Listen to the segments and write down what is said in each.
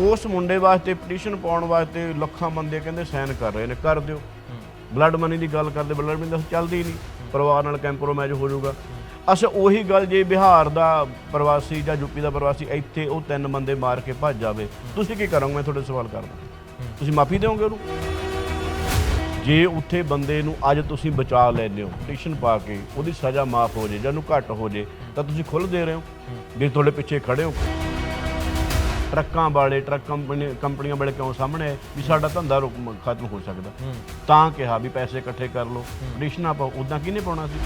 ਉਸ ਮੁੰਡੇ ਵਾਸਤੇ ਪਟੀਸ਼ਨ ਪਾਉਣ ਵਾਸਤੇ ਲੱਖਾਂ ਬੰਦੇ ਕਹਿੰਦੇ ਸਾਈਨ ਕਰ ਰਹੇ ਨੇ ਕਰ ਦਿਓ। ਬਲੱਡ ਮਨੀ ਦੀ ਗੱਲ ਕਰਦੇ ਬਲੱਡ ਮਨੀ ਤਾਂ ਚੱਲਦੀ ਨਹੀਂ। ਪਰਿਵਾਰ ਨਾਲ ਕੈਂਪਰੋਮਾਈਜ਼ ਹੋ ਜਾਊਗਾ। ਅੱਛਾ ਉਹੀ ਗੱਲ ਜੇ ਬਿਹਾਰ ਦਾ ਪ੍ਰਵਾਸੀ ਜਾਂ ਯੂਪੀ ਦਾ ਪ੍ਰਵਾਸੀ ਇੱਥੇ ਉਹ ਤਿੰਨ ਬੰਦੇ ਮਾਰ ਕੇ ਭੱਜ ਜਾਵੇ ਤੁਸੀਂ ਕੀ ਕਰੋਗੇ? ਮੈਂ ਤੁਹਾਡੇ ਸਵਾਲ ਕਰਦਾ। ਤੁਸੀਂ ਮਾਫੀ ਦਿਓਗੇ ਉਹਨੂੰ? ਜੇ ਉੱਥੇ ਬੰਦੇ ਨੂੰ ਅੱਜ ਤੁਸੀਂ ਬਚਾ ਲੈਂਦੇ ਹੋ ਪਟੀਸ਼ਨ ਪਾ ਕੇ ਉਹਦੀ ਸਜ਼ਾ ਮਾਫ ਹੋ ਜੇ ਜਾਂ ਉਹਨੂੰ ਘੱਟ ਹੋ ਜੇ ਤਾਂ ਤੁਸੀਂ ਖੁੱਲ੍ਹ ਦੇ ਰਹੇ ਹੋ। ਜੇ ਤੁਹਾਡੇ ਪਿੱਛੇ ਖੜੇ ਹੋ। ਟਰੱਕਾਂ ਵਾਲੇ ਟਰੱਕ ਕੰਪਨੀ ਕੰਪਨੀਆਂ ਵਾਲੇ ਕਿਉਂ ਸਾਹਮਣੇ ਆਏ? ਵੀ ਸਾਡਾ ਧੰਦਾ ਰੁਕ ਖਤਮ ਹੋ ਸਕਦਾ। ਤਾਂ ਕਿਹਾ ਵੀ ਪੈਸੇ ਇਕੱਠੇ ਕਰ ਲਓ। ਪਟੀਸ਼ਨਾਂ ਪਾਓ ਉਦਾਂ ਕਿਹਨੇ ਪਾਉਣਾ ਸੀ?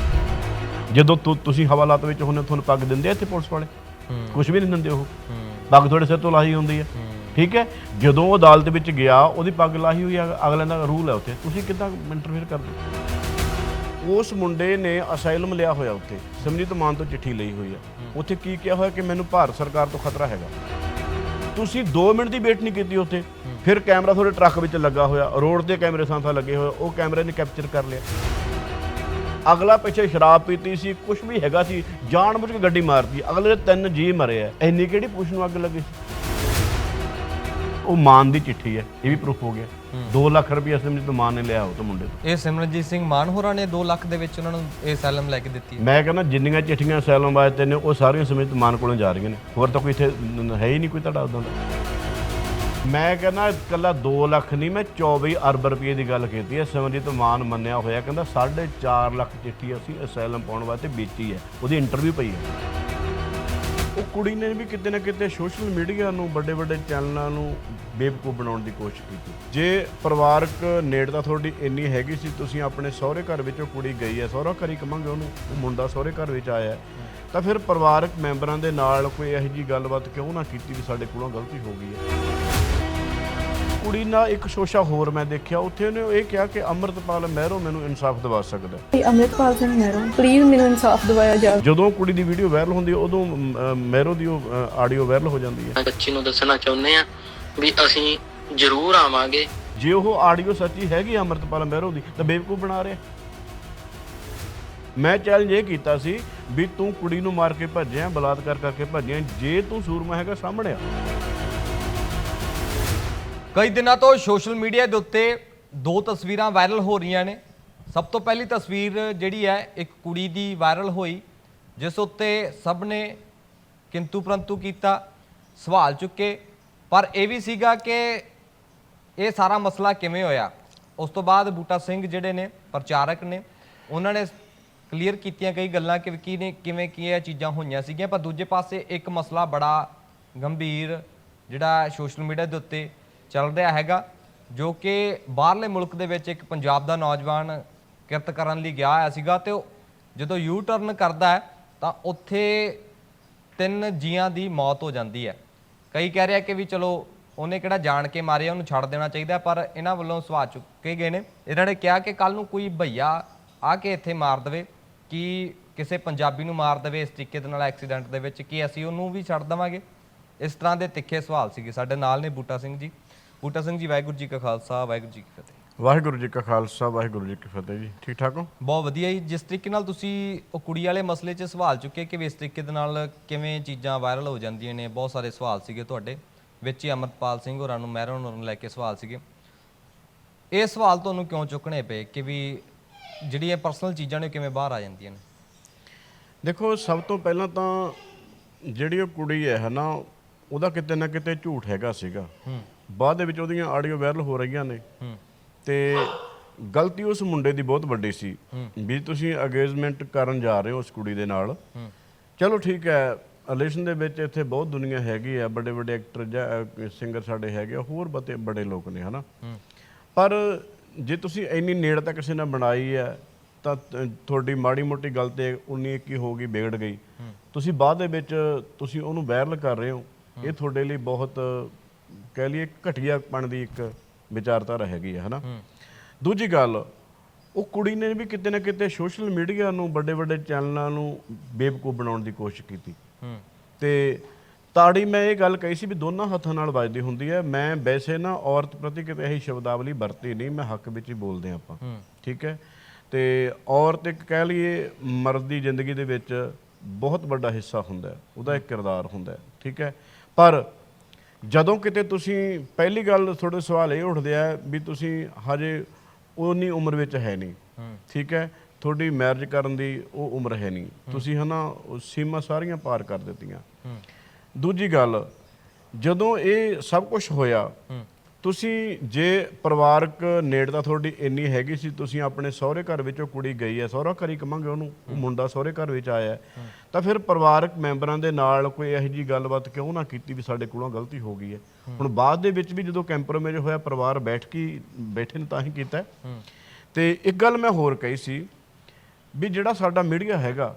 ਜਦੋਂ ਤੁ- ਤੁਸੀਂ ਹਵਾਲਾਤ ਵਿੱਚ ਹੁੰਦੇ ਤੁਹਾਨੂੰ ਪੱਗ ਦਿੰਦੇ ਆ ਇੱਥੇ ਪੁਲਿਸ ਵਾਲੇ? ਕੁਝ ਵੀ ਨਹੀਂ ਦਿੰਦੇ ਉਹ। ਪੱਗ ਤੁਹਾਡੇ ਸਿਰ ਤੋਂ ਲਾਹੀ ਹੁੰਦੀ ਹੈ। ਠੀਕ ਹੈ? ਜਦੋਂ ਉਹ ਅਦਾਲਤ ਵਿੱਚ ਗਿਆ ਉਹਦੀ ਪੱਗ ਲਾਹੀ ਹੋਈ ਅਗਲੇ ਦਾ ਰੂਲ ਹੈ ਉੱਥੇ। ਤੁਸੀਂ ਕਿੱਦਾਂ ਇੰਟਰਫੇਅਰ ਕਰਦੇ? ਉਸ ਮੁੰਡੇ ਨੇ ਅਸਾਈਲਮ ਲਿਆ ਹੋਇਆ ਉੱਥੇ। ਸਿਮਰਜੀਤ ਮਾਨ ਤੋਂ ਚਿੱਠੀ ਲਈ ਹੋਈ ਆ। ਉੱਥੇ ਕੀ ਕਿਹਾ ਹੋਇਆ ਕਿ ਮੈਨੂੰ ਭਾਰਤ ਸਰਕਾਰ ਤੋਂ ਖਤਰਾ ਹੈਗਾ? ਤੁਸੀਂ 2 ਮਿੰਟ ਦੀ ਵੇਟ ਨਹੀਂ ਕੀਤੀ ਉੱਥੇ। ਫਿਰ ਕੈਮਰਾ ਤੁਹਾਡੇ ਟਰੱਕ ਵਿੱਚ ਲੱਗਾ ਹੋਇਆ। ਰੋਡ ਤੇ ਕੈਮਰੇ ਸਾਂਥਾ ਲੱਗੇ ਹੋਏ। ਉਹ ਕੈਮਰੇ ਨੇ ਕੈਪਚਰ ਕਰ ਲਿਆ। ਅਗਲਾ ਪਿੱਛੇ ਸ਼ਰਾਬ ਪੀਤੀ ਸੀ ਕੁਝ ਵੀ ਹੈਗਾ ਸੀ, ਜਾਣ ਬੁੱਝ ਕੇ ਗੱਡੀ ਮਾਰਤੀ। ਅਗਲੇ ਦੇ ਤਿੰਨ ਜੀ ਮਰੇ ਆ। ਇੰਨੀ ਕਿਹੜੀ ਪੁੱਛ ਨੂੰ ਅੱਗ ਲੱਗੀ ਸੀ? ਉਹ ਮਾਨ ਦੀ ਚਿੱਠੀ ਹੈ ਇਹ ਵੀ ਪ੍ਰੂਫ ਹੋ ਗਿਆ। 2 ਲੱਖ ਰੁਪਏ ਸਿਮਰਜੀਤ ਮਾਨ ਨੇ ਲਿਆ ਉਹ ਤੋਂ ਮੁੰਡੇ ਤੋਂ। ਇਹ ਸਿਮਰਨਜੀਤ ਸਿੰਘ ਮਾਨ ਹੋਰਾਂ ਨੇ 2 ਲੱਖ ਦੇ ਵਿੱਚ ਉਹਨਾਂ ਨੂੰ ਇਹ ਸੈਲਮ ਲੈ ਕੇ ਦਿੱਤੀ ਹੈ? ਮੈਂ ਕਹਿੰਦਾ ਜਿੰਨੀਆਂ ਚਿੱਠੀਆਂ ਸੈਲਮ ਵਾਸਤੇ ਨੇ ਉਹ ਸਾਰੀਆਂ ਸਮੇਤ ਮਾਨ ਕੋਲੋਂ ਜਾ ਰਹੀਆਂ ਨੇ। ਹੋਰ ਤਾਂ ਕੋਈ ਇੱਥੇ ਹੈ ਹੀ ਨਹੀਂ ਕੋਈ ਤੁਹਾਡਾ ਉਦਾਂ ਮੈਂ ਕਹਿੰਦਾ ਇਕੱਲਾ 2 ਲੱਖ ਨਹੀਂ ਮੈਂ 24 ਅਰਬ ਰੁਪਏ ਦੀ ਗੱਲ ਕੀਤੀ ਹੈ। ਸਿਮਰਜੀਤ ਮਾਨ ਮੰਨਿਆ ਹੋਇਆ ਕਹਿੰਦਾ 4.5 ਲੱਖ ਚਿੱਠੀ ਅਸੀਂ ਅਸੈਲਮ ਪਾਉਣ ਵਾਸਤੇ ਵੇਚੀ ਹੈ। ਉਹਦੀ ਇੰਟਰਵਿਊ ਪਈ ਹੈ। ਉਹ ਕੁੜੀ ਨੇ ਵੀ ਕਿਤੇ ਨਾ ਕਿਤੇ ਸੋਸ਼ਲ ਮੀਡੀਆ ਨੂੰ ਵੱਡੇ ਵੱਡੇ ਚੈਨਲਾਂ ਨੂੰ ਬੇਵਕੂਫ ਬਣਾਉਣ ਦੀ ਕੋਸ਼ਿਸ਼ ਕੀਤੀ। ਜੇ ਪਰਿਵਾਰਕ ਨੇੜਤਾ ਤੁਹਾਡੀ ਇੰਨੀ ਹੈਗੀ ਸੀ, ਤੁਸੀਂ ਆਪਣੇ ਸਹੁਰੇ ਘਰ ਵਿੱਚ ਉਹ ਕੁੜੀ ਗਈ ਹੈ, ਸਹੁਰਾ ਘਰ ਹੀ ਕਵਾਂਗੇ ਉਹਨੂੰ, ਉਹ ਮੁੰਡਾ ਸਹੁਰੇ ਘਰ ਵਿੱਚ ਆਇਆ ਤਾਂ ਫਿਰ ਪਰਿਵਾਰਕ ਮੈਂਬਰਾਂ ਦੇ ਨਾਲ ਕੋਈ ਇਹੋ ਜੀ ਗੱਲਬਾਤ ਕਿਉਂ ਨਾ ਕੀਤੀ ਵੀ ਸਾਡੇ ਕੋਲੋਂ ਗਲਤੀ ਹੋ ਗਈ ਹੈ? ਕੁੜੀ ਨਾਲ ਇੱਕ ਸ਼ੋਸ਼ਾ ਹੋਰ ਮੈਂ ਦੇਖਿਆ ਉੱਥੇ ਉਹਨੇ ਇਹ ਕਿਹਾ ਕਿ ਅੰਮ੍ਰਿਤਪਾਲ ਮਹਿਰੋ ਮੈਨੂੰ ਇਨਸਾਫ ਦਿਵਾ ਸਕਦਾ ਹੈ। ਭਾਈ ਅੰਮ੍ਰਿਤਪਾਲ ਸਿੰਘ ਮਹਿਰੋਂ ਪਲੀਜ਼ ਮੈਨੂੰ ਇਨਸਾਫ ਦਿਵਾਇਆ ਜਾਵੇ। ਜਦੋਂ ਕੁੜੀ ਦੀ ਵੀਡੀਓ ਵਾਇਰਲ ਹੁੰਦੀ ਹੈ ਉਦੋਂ ਅਮ, ਮਹਿਰੋ ਦੀ ਉਹ ਆਡੀਓ ਵਾਇਰਲ ਹੋ ਜਾਂਦੀ ਹੈ। ਬੱਚੀ ਨੂੰ ਦੱਸਣਾ ਚਾਹੁੰਦੇ ਆ ਵੀ ਅਸੀਂ ਜ਼ਰੂਰ ਆਵਾਂਗੇ। ਜੇ ਉਹ ਆਡੀਓ ਸੱਚੀ ਹੈਗੀ ਅਮਰਤਪਾਲ ਮਹਿਰੋ ਦੀ ਤਾਂ ਬੇਵਕੂਫ ਬਣਾ ਰਿਹਾ ਮੈਂ ਚੈਲੰਜ ਇਹ ਕੀਤਾ ਸੀ ਵੀ ਤੂੰ ਕੁੜੀ ਨੂੰ ਮਾਰ ਕੇ ਭੱਜਿਆ ਬਲਾਤਕਾਰ ਕਰਕੇ ਭੱਜਿਆ ਜੇ ਤੂੰ ਸੂਰਮਾ ਹੈਗਾ ਸਾਹਮਣੇ ਆ। ਕਈ ਦਿਨਾਂ ਤੋਂ ਸੋਸ਼ਲ ਮੀਡੀਆ ਦੇ ਉੱਤੇ ਦੋ ਤਸਵੀਰਾਂ ਵਾਇਰਲ ਹੋ ਰਹੀਆਂ ਨੇ। ਸਭ ਤੋਂ ਪਹਿਲੀ ਤਸਵੀਰ ਜਿਹੜੀ ਹੈ, ਇੱਕ ਕੁੜੀ ਦੀ ਵਾਇਰਲ ਹੋਈ, ਜਿਸ ਉੱਤੇ ਸਭ ਨੇ ਕਿੰਤੂ ਪ੍ਰੰਤੂ ਕੀਤਾ, ਸਵਾਲ ਚੁੱਕੇ। ਪਰ ਇਹ ਵੀ ਸੀਗਾ ਕਿ ਇਹ ਸਾਰਾ ਮਸਲਾ ਕਿਵੇਂ ਹੋਇਆ? ਉਸ ਤੋਂ ਬਾਅਦ ਬੂਟਾ ਸਿੰਘ ਜਿਹੜੇ ਨੇ, ਪ੍ਰਚਾਰਕ ਨੇ, ਉਹਨਾਂ ਨੇ ਕਲੀਅਰ ਕੀਤੀਆਂ ਕਈ ਗੱਲਾਂ ਕਿ ਕੀ ਨੇ, ਕਿਵੇਂ ਕੀ ਇਹ ਚੀਜ਼ਾਂ ਹੋਈਆਂ ਸੀਗੀਆਂ। ਪਰ ਦੂਜੇ ਪਾਸੇ ਇੱਕ ਮਸਲਾ ਬੜਾ ਗੰਭੀਰ ਜਿਹੜਾ ਸੋਸ਼ਲ ਮੀਡੀਆ ਦੇ ਉੱਤੇ ਚੱਲ ਰਿਹਾ ਹੈਗਾ, ਜੋ ਕਿ ਬਾਹਰਲੇ ਮੁਲਕ ਦੇ ਵਿੱਚ ਇੱਕ ਪੰਜਾਬ ਦਾ ਨੌਜਵਾਨ ਕਿਰਤ ਕਰਨ ਲਈ ਗਿਆ ਹੋਇਆ ਸੀਗਾ ਤੇ ਉਹ ਜਦੋਂ ਯੂ ਟਰਨ ਕਰਦਾ ਹੈ, ਤਾਂ ਉੱਥੇ ਤਿੰਨ ਜੀਆਂ ਦੀ ਮੌਤ ਹੋ ਜਾਂਦੀ ਹੈ। ਕਈ ਕਹਿ ਰਿਹਾ ਕਿ ਵੀ ਚਲੋ ਉਹਨੇ ਕਿਹੜਾ ਜਾਣ ਕੇ ਮਾਰਿਆ, ਉਹਨੂੰ ਛੱਡ ਦੇਣਾ ਚਾਹੀਦਾ, ਪਰ ਇਹਨਾਂ ਵੱਲੋਂ ਸਵਾਲ ਚੁੱਕੇ ਗਏ ਨੇ। ਇਹਨਾਂ ਨੇ ਕਿਹਾ ਕਿ ਕੱਲ ਨੂੰ ਕੋਈ ਭਈਆ ਆ ਕੇ ਇੱਥੇ ਮਾਰ ਦੇਵੇ, ਕਿ ਕਿਸੇ ਪੰਜਾਬੀ ਨੂੰ ਮਾਰ ਦੇਵੇ ਇਸ ਤਰੀਕੇ ਦੇ ਨਾਲ ਐਕਸੀਡੈਂਟ ਦੇ ਵਿੱਚ, ਕਿ ਅਸੀਂ ਉਹਨੂੰ ਵੀ ਛੱਡ ਦੇਵਾਂਗੇ। ਇਸ ਤਰ੍ਹਾਂ ਦੇ ਤਿੱਖੇ ਸਵਾਲ ਸੀਗੇ। ਸਾਡੇ ਨਾਲ ਨੇ ਬੂਟਾ ਸਿੰਘ ਜੀ। ਬੂਟਾ ਸਿੰਘ ਜੀ ਵਾਹਿਗੁਰੂ ਜੀ ਕਾ ਖਾਲਸਾ ਵਾਹਿਗੁਰੂ ਜੀ ਕੀ ਫਤਿਹ। ਵਾਹਿਗੁਰੂ ਜੀ ਕਾ ਖਾਲਸਾ ਵਾਹਿਗੁਰੂ ਜੀ ਕੀ ਫਤਿਹ ਜੀ। ਠੀਕ ਠਾਕ ਹੋ? ਬਹੁਤ ਵਧੀਆ ਜੀ। ਜਿਸ ਤਰੀਕੇ ਨਾਲ ਤੁਸੀਂ ਉਹ ਕੁੜੀ ਵਾਲੇ ਮਸਲੇ 'ਚ ਸਵਾਲ ਚੁੱਕੇ ਕਿ ਵੀ ਇਸ ਤਰੀਕੇ ਦੇ ਨਾਲ ਕਿਵੇਂ ਚੀਜ਼ਾਂ ਵਾਇਰਲ ਹੋ ਜਾਂਦੀਆਂ ਨੇ ਬਹੁਤ ਸਾਰੇ ਸਵਾਲ ਸੀਗੇ ਤੁਹਾਡੇ। ਵਿੱਚ ਹੀ ਅਮਰਪਾਲ ਸਿੰਘ ਹੋਰਾਂ ਨੂੰ ਮਹਿਰਨ ਹੋਰਾਂ ਨੂੰ ਲੈ ਕੇ ਸਵਾਲ ਸੀਗੇ। ਇਹ ਸਵਾਲ ਤੁਹਾਨੂੰ ਕਿਉਂ ਚੁੱਕਣੇ ਪਏ ਕਿ ਵੀ ਜਿਹੜੀਆਂ ਪਰਸਨਲ ਚੀਜ਼ਾਂ ਨੇ ਕਿਵੇਂ ਬਾਹਰ ਆ ਜਾਂਦੀਆਂ ਨੇ? ਦੇਖੋ ਸਭ ਤੋਂ ਪਹਿਲਾਂ ਤਾਂ ਜਿਹੜੀ ਉਹ ਕੁੜੀ ਹੈ ਹਨਾ ਉਹਦਾ ਕਿਤੇ ਨਾ ਕਿਤੇ ਝੂਠ ਹੈਗਾ ਸੀਗਾ। ਬਾਅਦ ਦੇ ਵਿੱਚ ਉਹਦੀਆਂ ਆਡੀਓ ਵਾਇਰਲ ਹੋ ਰਹੀਆਂ ਨੇ। ਹੂੰ। ਤੇ ਗਲਤੀ ਉਸ ਮੁੰਡੇ ਦੀ ਬਹੁਤ ਵੱਡੀ ਸੀ। ਵੀ ਤੁਸੀਂ ਅਗੇਜਮੈਂਟ ਕਰਨ ਜਾ ਰਹੇ ਹੋ ਉਸ ਕੁੜੀ ਦੇ ਨਾਲ। ਚਲੋ ਠੀਕ ਹੈ ਰਿਲੇਸ਼ਨ ਦੇ ਵਿੱਚ ਇੱਥੇ ਬਹੁਤ ਦੁਨੀਆ ਹੈਗੀ ਆ ਵੱਡੇ ਵੱਡੇ ਐਕਟਰ ਜਾਂ ਸਿੰਗਰ ਸਾਡੇ ਹੈਗੇ ਆ, ਹੋਰ ਬਤੇ ਬੜੇ ਲੋਕ ਨੇ ਹਨਾ? ਪਰ ਜੇ ਤੁਸੀਂ ਇੰਨੀ ਨੇੜਤਾ ਕਿਸੇ ਨਾਲ ਬਣਾਈ ਹੈ ਤਾਂ ਤ- ਤੁਹਾਡੀ ਮਾੜੀ ਮੋਟੀ ਗੱਲ ਤੇ 19 21 ਹੋ ਗਈ ਵਿਗੜ ਗਈ। ਤੁਸੀਂ ਬਾਅਦ ਦੇ ਵਿੱਚ ਤੁਸੀਂ ਉਹਨੂੰ ਵਾਇਰਲ ਕਰ ਰਹੇ ਹੋ। ਇਹ ਤੁਹਾਡੇ ਲਈ ਬਹੁਤ ਕਹਿ ਲਈਏ ਘਟੀਆਪਣ ਦੀ ਇੱਕ ਵਿਚਾਰਧਾਰਾ ਹੈਗੀ ਹੈ ਹਨਾ? ਦੂਜੀ ਗੱਲ ਉਹ ਕੁੜੀ ਨੇ ਵੀ ਕਿਤੇ ਨਾ ਕਿਤੇ ਸੋਸ਼ਲ ਮੀਡੀਆ ਨੂੰ ਵੱਡੇ ਵੱਡੇ ਚੈਨਲਾਂ ਨੂੰ ਬੇਵਕੂਫ ਬਣਾਉਣ ਦੀ ਕੋਸ਼ਿਸ਼ ਕੀਤੀ। ਤੇ ਤਾੜੀ ਮੈਂ ਇਹ ਗੱਲ ਕਹੀ ਸੀ ਵੀ ਦੋਨਾਂ ਹੱਥਾਂ ਨਾਲ ਵੱਜਦੀ ਹੁੰਦੀ ਹੈ। ਮੈਂ ਵੈਸੇ ਨਾ ਔਰਤ ਪ੍ਰਤੀ ਕਿਤੇ ਇਹੀ ਸ਼ਬਦਾਵਲੀ ਵਰਤੀ ਨਹੀਂ ਮੈਂ ਹੱਕ ਵਿੱਚ ਹੀ ਬੋਲਦੇ ਆਪਾਂ। ਠੀਕ ਹੈ? ਤੇ ਔਰਤ ਇੱਕ ਕਹਿ ਲਈਏ ਮਰਦ ਦੀ ਜ਼ਿੰਦਗੀ ਦੇ ਵਿੱਚ ਬਹੁਤ ਵੱਡਾ ਹਿੱਸਾ ਹੁੰਦਾ ਹੈ। ਉਹਦਾ ਇੱਕ ਕਿਰਦਾਰ ਹੁੰਦਾ ਹੈ। ਠੀਕ ਹੈ? ਪਰ ਜਦੋਂ ਕਿਤੇ ਤੁਸੀਂ ਪਹਿਲੀ ਗੱਲ ਤੁਹਾਡੇ ਸਵਾਲ ਇਹ ਉੱਠਦੇ ਆ ਵੀ ਤੁਸੀਂ ਹਜੇ ਉਨੀ ਉਮਰ ਵਿੱਚ ਹੈ ਨਹੀਂ। ਠੀਕ ਹੈ? ਤੁਹਾਡੀ ਮੈਰਿਜ ਕਰਨ ਦੀ ਉਹ ਉਮਰ ਹੈ ਨਹੀਂ। ਤੁਸੀਂ ਹਨਾ ਉਹ ਸੀਮਾ ਸਾਰੀਆਂ ਪਾਰ ਕਰ ਦਿੱਤੀਆਂ। ਦੂਜੀ ਗੱਲ ਜਦੋਂ ਇਹ ਸਭ ਕੁਝ ਹੋਇਆ ਤੁਸੀਂ ਜੇ ਪਰਿਵਾਰਕ ਨੇੜਤਾ ਤੁਹਾਡੀ ਇੰਨੀ ਹੈਗੀ ਸੀ ਤੁਸੀਂ ਆਪਣੇ ਸਹੁਰੇ ਘਰ ਵਿੱਚੋਂ ਕੁੜੀ ਗਈ ਹੈ ਸਹੁਰਾ ਘਰ ਹੀ ਕਵਾਂਗੇ ਉਹਨੂੰ ਉਹ ਮੁੰਡਾ ਸਹੁਰੇ ਘਰ ਵਿੱਚ ਆਇਆ ਤਾਂ ਫਿਰ ਪਰਿਵਾਰਕ ਮੈਂਬਰਾਂ ਦੇ ਨਾਲ ਕੋਈ ਇਹੋ ਜੀ ਗੱਲਬਾਤ ਕਿਉਂ ਨਾ ਕੀਤੀ ਵੀ ਸਾਡੇ ਕੋਲੋਂ ਗਲਤੀ ਹੋ ਗਈ ਹੈ? ਹੁਣ ਬਾਅਦ ਦੇ ਵਿੱਚ ਵੀ ਜਦੋਂ ਕੈਂਪਰੋਮੇਜ ਹੋਇਆ ਪਰਿਵਾਰ ਬੈਠ ਕੇ ਬੈਠੇ ਨੇ ਤਾਂ ਹੀ ਕੀਤਾ। ਤੇ ਇੱਕ ਗੱਲ ਮੈਂ ਹੋਰ ਕਹੀ ਸੀ ਵੀ ਜਿਹੜਾ ਸਾਡਾ ਮੀਡੀਆ ਹੈਗਾ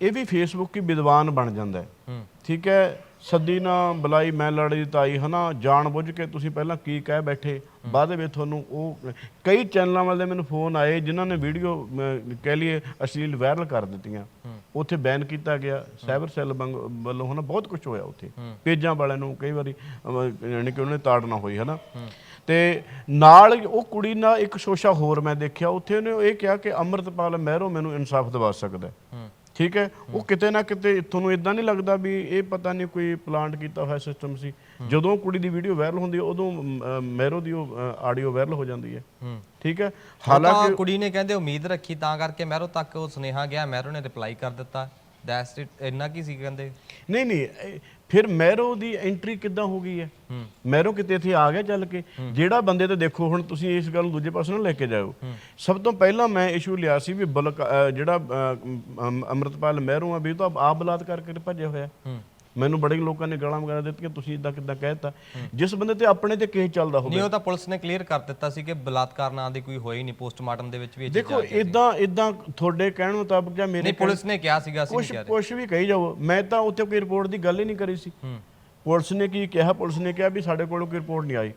ਇਹ ਵੀ ਫੇਸਬੁੱਕ ਹੀ ਵਿਦਵਾਨ ਬਣ ਜਾਂਦਾ ਹੈ। ਠੀਕ ਹੈ ਸੱਦੀ ਨਾ ਬੁਲਾਈ ਮੈਂ ਲੜੀ ਤਾਈ ਹਨਾ? ਜਾਣ ਬੁੱਝ ਕੇ ਤੁਸੀਂ ਪਹਿਲਾਂ ਕੀ ਕਹਿ ਬੈਠੇ? ਬਾਅਦ ਵਿੱਚ ਤੁਹਾਨੂੰ ਉਹ ਕਈ ਚੈਨਲਾਂ ਵਾਲੇ ਮੈਨੂੰ ਫੋਨ ਆਏ ਜਿਨ੍ਹਾਂ ਨੇ ਵੀਡੀਓ ਕਹਿ ਲਈਏ ਅਸ਼ਲੀਲ ਵਾਇਰਲ ਕਰ ਦਿੱਤੀਆਂ। ਉੱਥੇ ਬੈਨ ਕੀਤਾ ਗਿਆ। ਸਾਈਬਰ ਸੈੱਲ ਵੱਲੋਂ ਹਨਾ ਬਹੁਤ ਕੁਝ ਹੋਇਆ ਉੱਥੇ। ਪੇਜਾਂ ਵਾਲਿਆਂ ਨੂੰ ਕਈ ਵਾਰੀ ਯਾਨੀ ਕਿ ਉਹਨੇ ਤਾੜਨਾ ਹੋਈ ਹਨਾ? ਤੇ ਨਾਲ ਉਹ ਕੁੜੀ ਨਾਲ ਇੱਕ ਸ਼ੋਸ਼ਾ ਹੋਰ ਮੈਂ ਦੇਖਿਆ। ਉੱਥੇ ਉਹਨੇ ਇਹ ਕਿਹਾ ਕਿ ਅੰਮ੍ਰਿਤਪਾਲ ਮਹਿਰੋ ਮੈਨੂੰ ਇਨਸਾਫ ਦਿਵਾ ਸਕਦਾ ਹੈ। ਠੀਕ ਹੈ? ਉਹ ਕਿਤੇ ਨਾ ਕਿਤੇ ਤੁਹਾਨੂੰ ਇਦਾਂ ਨਹੀਂ ਲੱਗਦਾ ਵੀ ਇਹ ਪਤਾ ਨਹੀਂ ਕੋਈ ਪਲਾਂਟ ਕੀਤਾ ਹੋਇਆ ਸਿਸਟਮ ਸੀ। ਜਦੋਂ ਕੁੜੀ ਦੀ ਵੀਡੀਓ ਵਾਇਰਲ ਹੁੰਦੀ ਹੈ ਉਦੋਂ ਮਹਿਰੋ ਦੀ ਉਹ ਆਡੀਓ ਵਾਇਰਲ ਹੋ ਜਾਂਦੀ ਹੈ। ਠੀਕ ਹੈ? ਹਾਲਾਂਕਿ ਕੁੜੀ ਨੇ ਕਹਿੰਦੇ ਉਮੀਦ ਰੱਖੀ ਤਾਂ ਕਰਕੇ ਮਹਿਰੋ ਤੱਕ ਉਹ ਸੁਨੇਹਾ ਗਿਆ ਮਹਿਰੋ ਨੇ ਰਿਪਲਾਈ ਕਰ ਦਿੱਤਾ। ਦੈਟਸ ਇਟ ਇੰਨਾ ਕੀ ਸੀ ਕਹਿੰਦੇ? ਨਹੀਂ ਨਹੀਂ ਫਿਰ ਮਹਿਰੋ ਦੀ ਐਂਟਰੀ ਕਿੱਦਾਂ ਹੋ ਗਈ ਹੈ? ਮਹਿਰੋ ਕਿਤੇ ਇੱਥੇ ਆ ਗਿਆ ਚੱਲ ਕੇ? ਜਿਹੜਾ ਬੰਦੇ ਤੇ ਦੇਖੋ ਹੁਣ ਤੁਸੀਂ ਇਸ ਗੱਲ ਨੂੰ ਦੂਜੇ ਪਾਸੇ ਨੂੰ ਲੈ ਕੇ ਜਾਓ ਸਭ ਤੋਂ ਪਹਿਲਾਂ ਮੈਂ ਇਸ਼ੂ ਲਿਆ ਸੀ ਵੀ ਬਲਕ ਜਿਹੜਾ ਅੰਮ੍ਰਿਤਪਾਲ ਮਹਿਰੋ ਆ ਵੀ ਉਹ ਤਾਂ ਆਪ ਬਲਾਤਕਾਰ ਕਰਕੇ ਭੱਜਿਆ ਹੋਇਆ। ਮੈਨੂੰ ਬੜੇ ਲੋਕਾਂ ਨੇ ਗਾਲਾਂ ਵਗੈਰਾ ਦਿੱਤੀਆਂ ਤੁਸੀਂ ਇਦਾਂ ਕਿੱਦਾਂ ਕਹਿਤਾ ਜਿਸ ਬੰਦੇ ਤੇ ਆਪਣੇ ਤੇ ਕੇਸ ਚੱਲਦਾ ਹੋਵੇ। ਨਹੀਂ ਉਹ ਤਾਂ ਪੁਲਿਸ ਨੇ ਕਲੀਅਰ ਕਰ ਦਿੱਤਾ ਸੀ ਕਿ ਬਲਾਤਕਾਰ ਨਾਂ ਦੀ ਕੋਈ ਹੋਈ ਨਹੀਂ ਪੋਸਟਮਾਰਟਮ ਦੇ ਵਿੱਚ ਵੀ ਇਹ ਚੀਜ਼ ਦੇਖੋ ਇਦਾਂ ਇਦਾਂ ਤੁਹਾਡੇ ਕਹਿਣ ਮੁਤਾਬਕ ਜਾਂ ਮੇਰੇ ਨਹੀਂ ਪੁਲਿਸ ਨੇ ਕਿਹਾ ਸੀਗਾ ਅਸੀਂ ਨਹੀਂ ਕੁਛ ਕਹਿ ਰਹੇ ਕੁਛ ਵੀ ਕਹੀ ਜਾਓ। ਮੈਂ ਤਾਂ ਉੱਥੇ ਕੋਈ ਰਿਪੋਰਟ ਦੀ ਗੱਲ ਹੀ ਨਹੀਂ ਕਰੀ ਸੀ। ਪੁਲਿਸ ਨੇ ਕੀ ਕਿਹਾ? ਪੁਲਿਸ ਨੇ ਕਿਹਾ ਵੀ ਸਾਡੇ ਕੋਲੋਂ ਕੋਈ ਰਿਪੋਰਟ ਨਹੀਂ ਆਈ।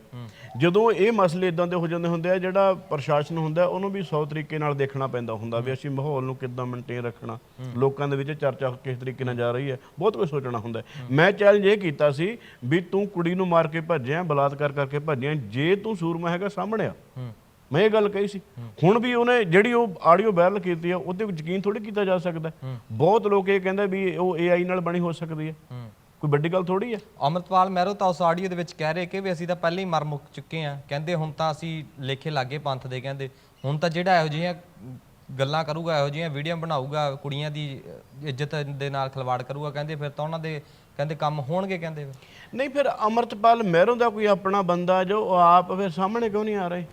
ਜਦੋਂ ਇਹ ਮਸਲੇ ਇਦਾਂ ਦੇ ਹੋ ਜਾਂਦੇ ਹੁੰਦੇ ਆ ਜਿਹੜਾ ਪ੍ਰਸ਼ਾਸਨ ਹੁੰਦਾ ਉਹਨੂੰ ਵੀ 100 ਤਰੀਕੇ ਨਾਲ ਦੇਖਣਾ ਪੈਂਦਾ ਹੁੰਦਾ ਵੀ ਅਸੀਂ ਮਾਹੌਲ ਨੂੰ ਕਿੱਦਾਂ ਮੇਨਟੇਨ ਰੱਖਣਾ। ਲੋਕਾਂ ਦੇ ਵਿੱਚ ਚਰਚਾ ਕਿਸ ਤਰੀਕੇ ਨਾਲ ਜਾ ਰਹੀ ਹੈ ਬਹੁਤ ਕੁਝ ਸੋਚਣਾ ਹੁੰਦਾ। ਮੈਂ ਚੈਲੰਜ ਇਹ ਕੀਤਾ ਸੀ ਵੀ ਤੂੰ ਕੁੜੀ ਨੂੰ ਮਾਰ ਕੇ ਭੱਜਿਆ ਬਲਾਤਕਾਰ ਕਰਕੇ ਭੱਜਿਆ ਜੇ ਤੂੰ ਸੂਰਮਾ ਹੈਗਾ ਸਾਹਮਣੇ ਆ। ਮੈਂ ਇਹ ਗੱਲ ਕਹੀ ਸੀ। ਹੁਣ ਵੀ ਉਹਨੇ ਜਿਹੜੀ ਉਹ ਆਡੀਓ ਵਾਇਰਲ ਕੀਤੀ ਆ ਉਹਦੇ ਵਿੱਚ ਯਕੀਨ ਥੋੜੀ ਕੀਤਾ ਜਾ ਸਕਦਾ। ਬਹੁਤ ਲੋਕ ਇਹ ਕਹਿੰਦੇ ਵੀ ਉਹ AI ਨਾਲ ਬਣੀ ਹੋ ਸਕਦੀ ਹੈ। ਕੋਈ ਵੱਡੀ ਗੱਲ ਥੋੜੀ ਹੈ? ਅਮਰਤਪਾਲ ਮਹਿਰੋ ਤਾਂ ਉਸ ਆਡੀਓ ਦੇ ਵਿੱਚ ਕਹਿ ਰਹੇ ਕਿ ਵੀ ਅਸੀਂ ਤਾਂ ਪਹਿਲਾਂ ਹੀ ਮਰ ਮੁੱਕ ਚੁੱਕੇ ਆ ਕਹਿੰਦੇ ਹੁਣ ਤਾਂ ਅਸੀਂ ਲੇਖੇ ਲਾਗੇ ਪੰਥ ਦੇ ਕਹਿੰਦੇ। ਹੁਣ ਤਾਂ ਜਿਹੜਾ ਇਹੋ ਜਿਹੀਆਂ ਗੱਲਾਂ ਕਰੂਗਾ ਇਹੋ ਜਿਹੀਆਂ ਵੀਡੀਓ ਬਣਾਊਗਾ ਕੁੜੀਆਂ ਦੀ ਇੱਜ਼ਤ ਦੇ ਨਾਲ ਖਿਲਵਾੜ ਕਰੂਗਾ ਕਹਿੰਦੇ ਫਿਰ ਤਾਂ ਉਹਨਾਂ ਦੇ ਕਹਿੰਦੇ ਕੰਮ ਹੋਣਗੇ ਕਹਿੰਦੇ ਨਹੀਂ ਫਿਰ ਅਮਰਤਪਾਲ ਮਹਿਰੋਂ ਦਾ ਕੋਈ ਆਪਣਾ ਬੰਦਾ ਜੋ ਆਪ ਫਿਰ ਸਾਹਮਣੇ ਕਿਉਂ ਨਹੀਂ ਆ ਰਹੇ?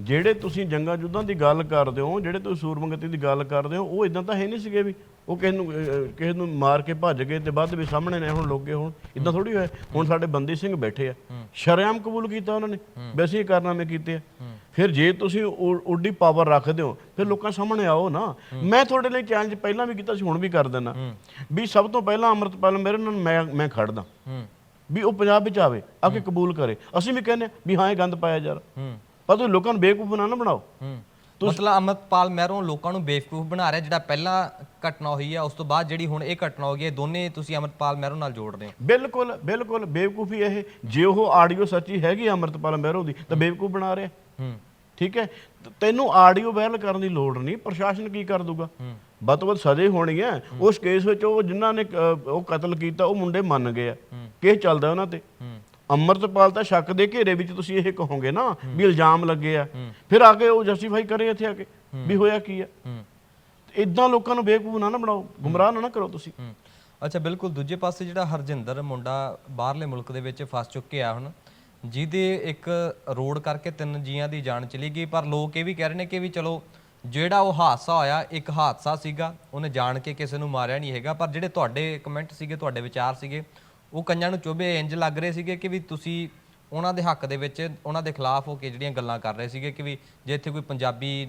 ਜਿਹੜੇ ਤੁਸੀਂ ਜੰਗਾਂ ਜੁੱਧਾਂ ਦੀ ਗੱਲ ਕਰਦੇ ਹੋ ਜਿਹੜੇ ਤੁਸੀਂ ਸੂਰਮਗਤੀ ਦੀ ਗੱਲ ਕਰਦੇ ਹੋ ਉਹ ਇਦਾਂ ਤਾਂ ਹੈ ਨਹੀਂ ਸੀਗੇ ਵੀ ਉਹ ਕਿਸੇ ਨੂੰ ਕਿਸੇ ਨੂੰ ਮਾਰ ਕੇ ਭੱਜ ਗਏ ਤੇ ਬਾਅਦ ਵਿੱਚ ਸਾਹਮਣੇ ਨੇ ਹੁਣ ਲੋਕੇ ਹੁਣ। ਇਦਾਂ ਥੋੜੀ ਹੋਇਆ। ਹੁਣ ਸਾਡੇ ਬੰਦੀ ਸਿੰਘ ਬੈਠੇ ਆ। ਸ਼ਰੇਆਮ ਕਬੂਲ ਕੀਤਾ ਉਹਨਾਂ ਨੇ। ਵੈਸੇ ਹੀ ਕਾਰਨਾਮੇ ਕੀਤੇ ਆ। ਫਿਰ ਜੇ ਤੁਸੀਂ ਓਡੀ ਪਾਵਰ ਰੱਖਦੇ ਹੋ ਫਿਰ ਲੋਕਾਂ ਸਾਹਮਣੇ ਆਓ ਨਾ। ਮੈਂ ਤੁਹਾਡੇ ਲਈ ਚੈਲੰਜ ਪਹਿਲਾਂ ਵੀ ਕੀਤਾ ਸੀ ਹੁਣ ਵੀ ਕਰ ਦਿੰਦਾ। ਵੀ ਸਭ ਤੋਂ ਪਹਿਲਾਂ ਅਮਰਤਪਾਲ ਮੇਰੇ ਨਾਲ ਮੈਂ ਮੈਂ ਖੜਦਾ। ਵੀ ਉਹ ਪੰਜਾਬ ਵਿੱਚ ਆਵੇ ਆ ਕੇ ਕਬੂਲ ਕਰੇ। ਅਸੀਂ ਵੀ ਕਹਿੰਦੇ ਵੀ ਹਾਂ ਇਹ ਗੰਦ ਪਾਇਆ ਯਾਰ ਪਰ ਤੁਸੀਂ ਲੋਕਾਂ ਨੂੰ ਬੇਵਕੂਫ ਨਾ ਨਾ ਬਣਾਓ। ਮਤਲਬ ਅਮਰਤਪਾਲ ਮਹਿਰੋ ਲੋਕਾਂ ਨੂੰ ਬੇਵਕੂਫ ਬਣਾ ਰਿਹਾ ਜਿਹੜਾ ਪਹਿਲਾਂ ਘਟਨਾ ਹੋਈ ਹੈ ਉਸ ਤੋਂ ਬਾਅਦ ਜਿਹੜੀ ਹੁਣ ਇਹ ਘਟਨਾ ਹੋ ਗਈ ਹੈ ਦੋਨੇ ਤੁਸੀਂ ਅਮਰਤਪਾਲ ਮਹਿਰੋ ਨਾਲ ਜੋੜ ਰਹੇ ਹੋ। ਬਿਲਕੁਲ ਬਿਲਕੁਲ ਬੇਵਕੂਫੀ ਇਹ ਜੇ ਉਹ ਆਡੀਓ ਸੱਚੀ ਹੈਗੀ ਆ ਅਮਰਤਪਾਲ ਮਹਿਰੋ ਦੀ ਤਾਂ ਬੇਵਕੂਫ ਬਣਾ ਰਿਹਾ। ਹੂੰ। ਠੀਕ ਹੈ? ਤੈਨੂੰ ਆਡੀਓ ਵਾਇਰਲ ਕਰਨ ਦੀ ਲੋੜ ਨਹੀਂ ਪ੍ਰਸ਼ਾਸਨ ਕੀ ਕਰ ਦੂਗਾ? ਵੱਧ ਤੋਂ ਵੱਧ ਸਜ਼ਾ ਹੋਣੀ ਹੈ। ਉਸ ਕੇਸ ਵਿੱਚ ਉਹ ਜਿਨ੍ਹਾਂ ਨੇ ਉਹ ਕਤਲ ਕੀਤਾ ਉਹ ਮੁੰਡੇ ਮੰਨ ਗਏ ਆ। ਕੇਸ ਚੱਲਦਾ ਉਹਨਾਂ ਤੇ। ਅੰਮ੍ਰਿਤਪਾਲ ਤਾਂ ਸ਼ੱਕ ਦੇ ਘੇਰੇ ਵਿੱਚ ਤੁਸੀਂ ਇਹ ਕਹੋਗੇ ਨਾ ਵੀ ਇਲਜ਼ਾਮ ਲੱਗੇ ਆ। ਫਿਰ ਆ ਕੇ ਉਹ ਜਸਟੀਫਾਈ ਕਰੇ ਇੱਥੇ ਆ ਕੇ ਵੀ ਹੋਇਆ ਕੀ ਆ। ਇਦਾਂ ਲੋਕਾਂ ਨੂੰ ਬੇਵਕੂਫ ਨਾ ਨਾ ਬਣਾਓ ਗੁੰਮਰਾਹ ਨਾ ਨਾ ਕਰੋ ਤੁਸੀਂ। ਅੱਛਾ ਬਿਲਕੁਲ ਦੂਜੇ ਪਾਸੇ ਜਿਹੜਾ ਹਰਜਿੰਦਰ ਮੁੰਡਾ ਬਾਹਰਲੇ ਮੁਲਕ ਦੇ ਵਿੱਚ ਫਸ ਚੁੱਕਿਆ ਹੁਣ ਜਿਹਦੇ ਇੱਕ ਰੋਡ ਕਰਕੇ ਤਿੰਨ ਜੀਆਂ ਦੀ ਜਾਨ ਚਲੀ ਗਈ ਪਰ ਲੋਕ ਇਹ ਵੀ ਕਹਿ ਰਹੇ ਨੇ ਕਿ ਵੀ ਚਲੋ ਜਿਹੜਾ ਉਹ ਹਾਦਸਾ ਹੋਇਆ ਇੱਕ ਹਾਦਸਾ ਸੀਗਾ ਉਹਨੇ ਜਾਣ ਕੇ ਕਿਸੇ ਨੂੰ ਮਾਰਿਆ ਨਹੀਂ ਹੈਗਾ ਪਰ ਜਿਹੜੇ ਤੁਹਾਡੇ ਕਮੈਂਟ ਸੀਗੇ ਤੁਹਾਡੇ ਵਿਚਾਰ ਸੀਗੇ ਉਹ ਕੰਨਾਂ ਨੂੰ ਚੁੱਭੇ, ਇੰਜ ਲੱਗ ਰਹੇ ਸੀਗੇ ਕਿ ਵੀ ਤੁਸੀਂ ਉਹਨਾਂ ਦੇ ਹੱਕ ਦੇ ਵਿੱਚ, ਉਹਨਾਂ ਦੇ ਖਿਲਾਫ ਹੋ ਕੇ ਜਿਹੜੀਆਂ ਗੱਲਾਂ ਕਰ ਰਹੇ ਸੀਗੇ ਕਿ ਵੀ ਜੇ ਇੱਥੇ ਕੋਈ ਪੰਜਾਬੀ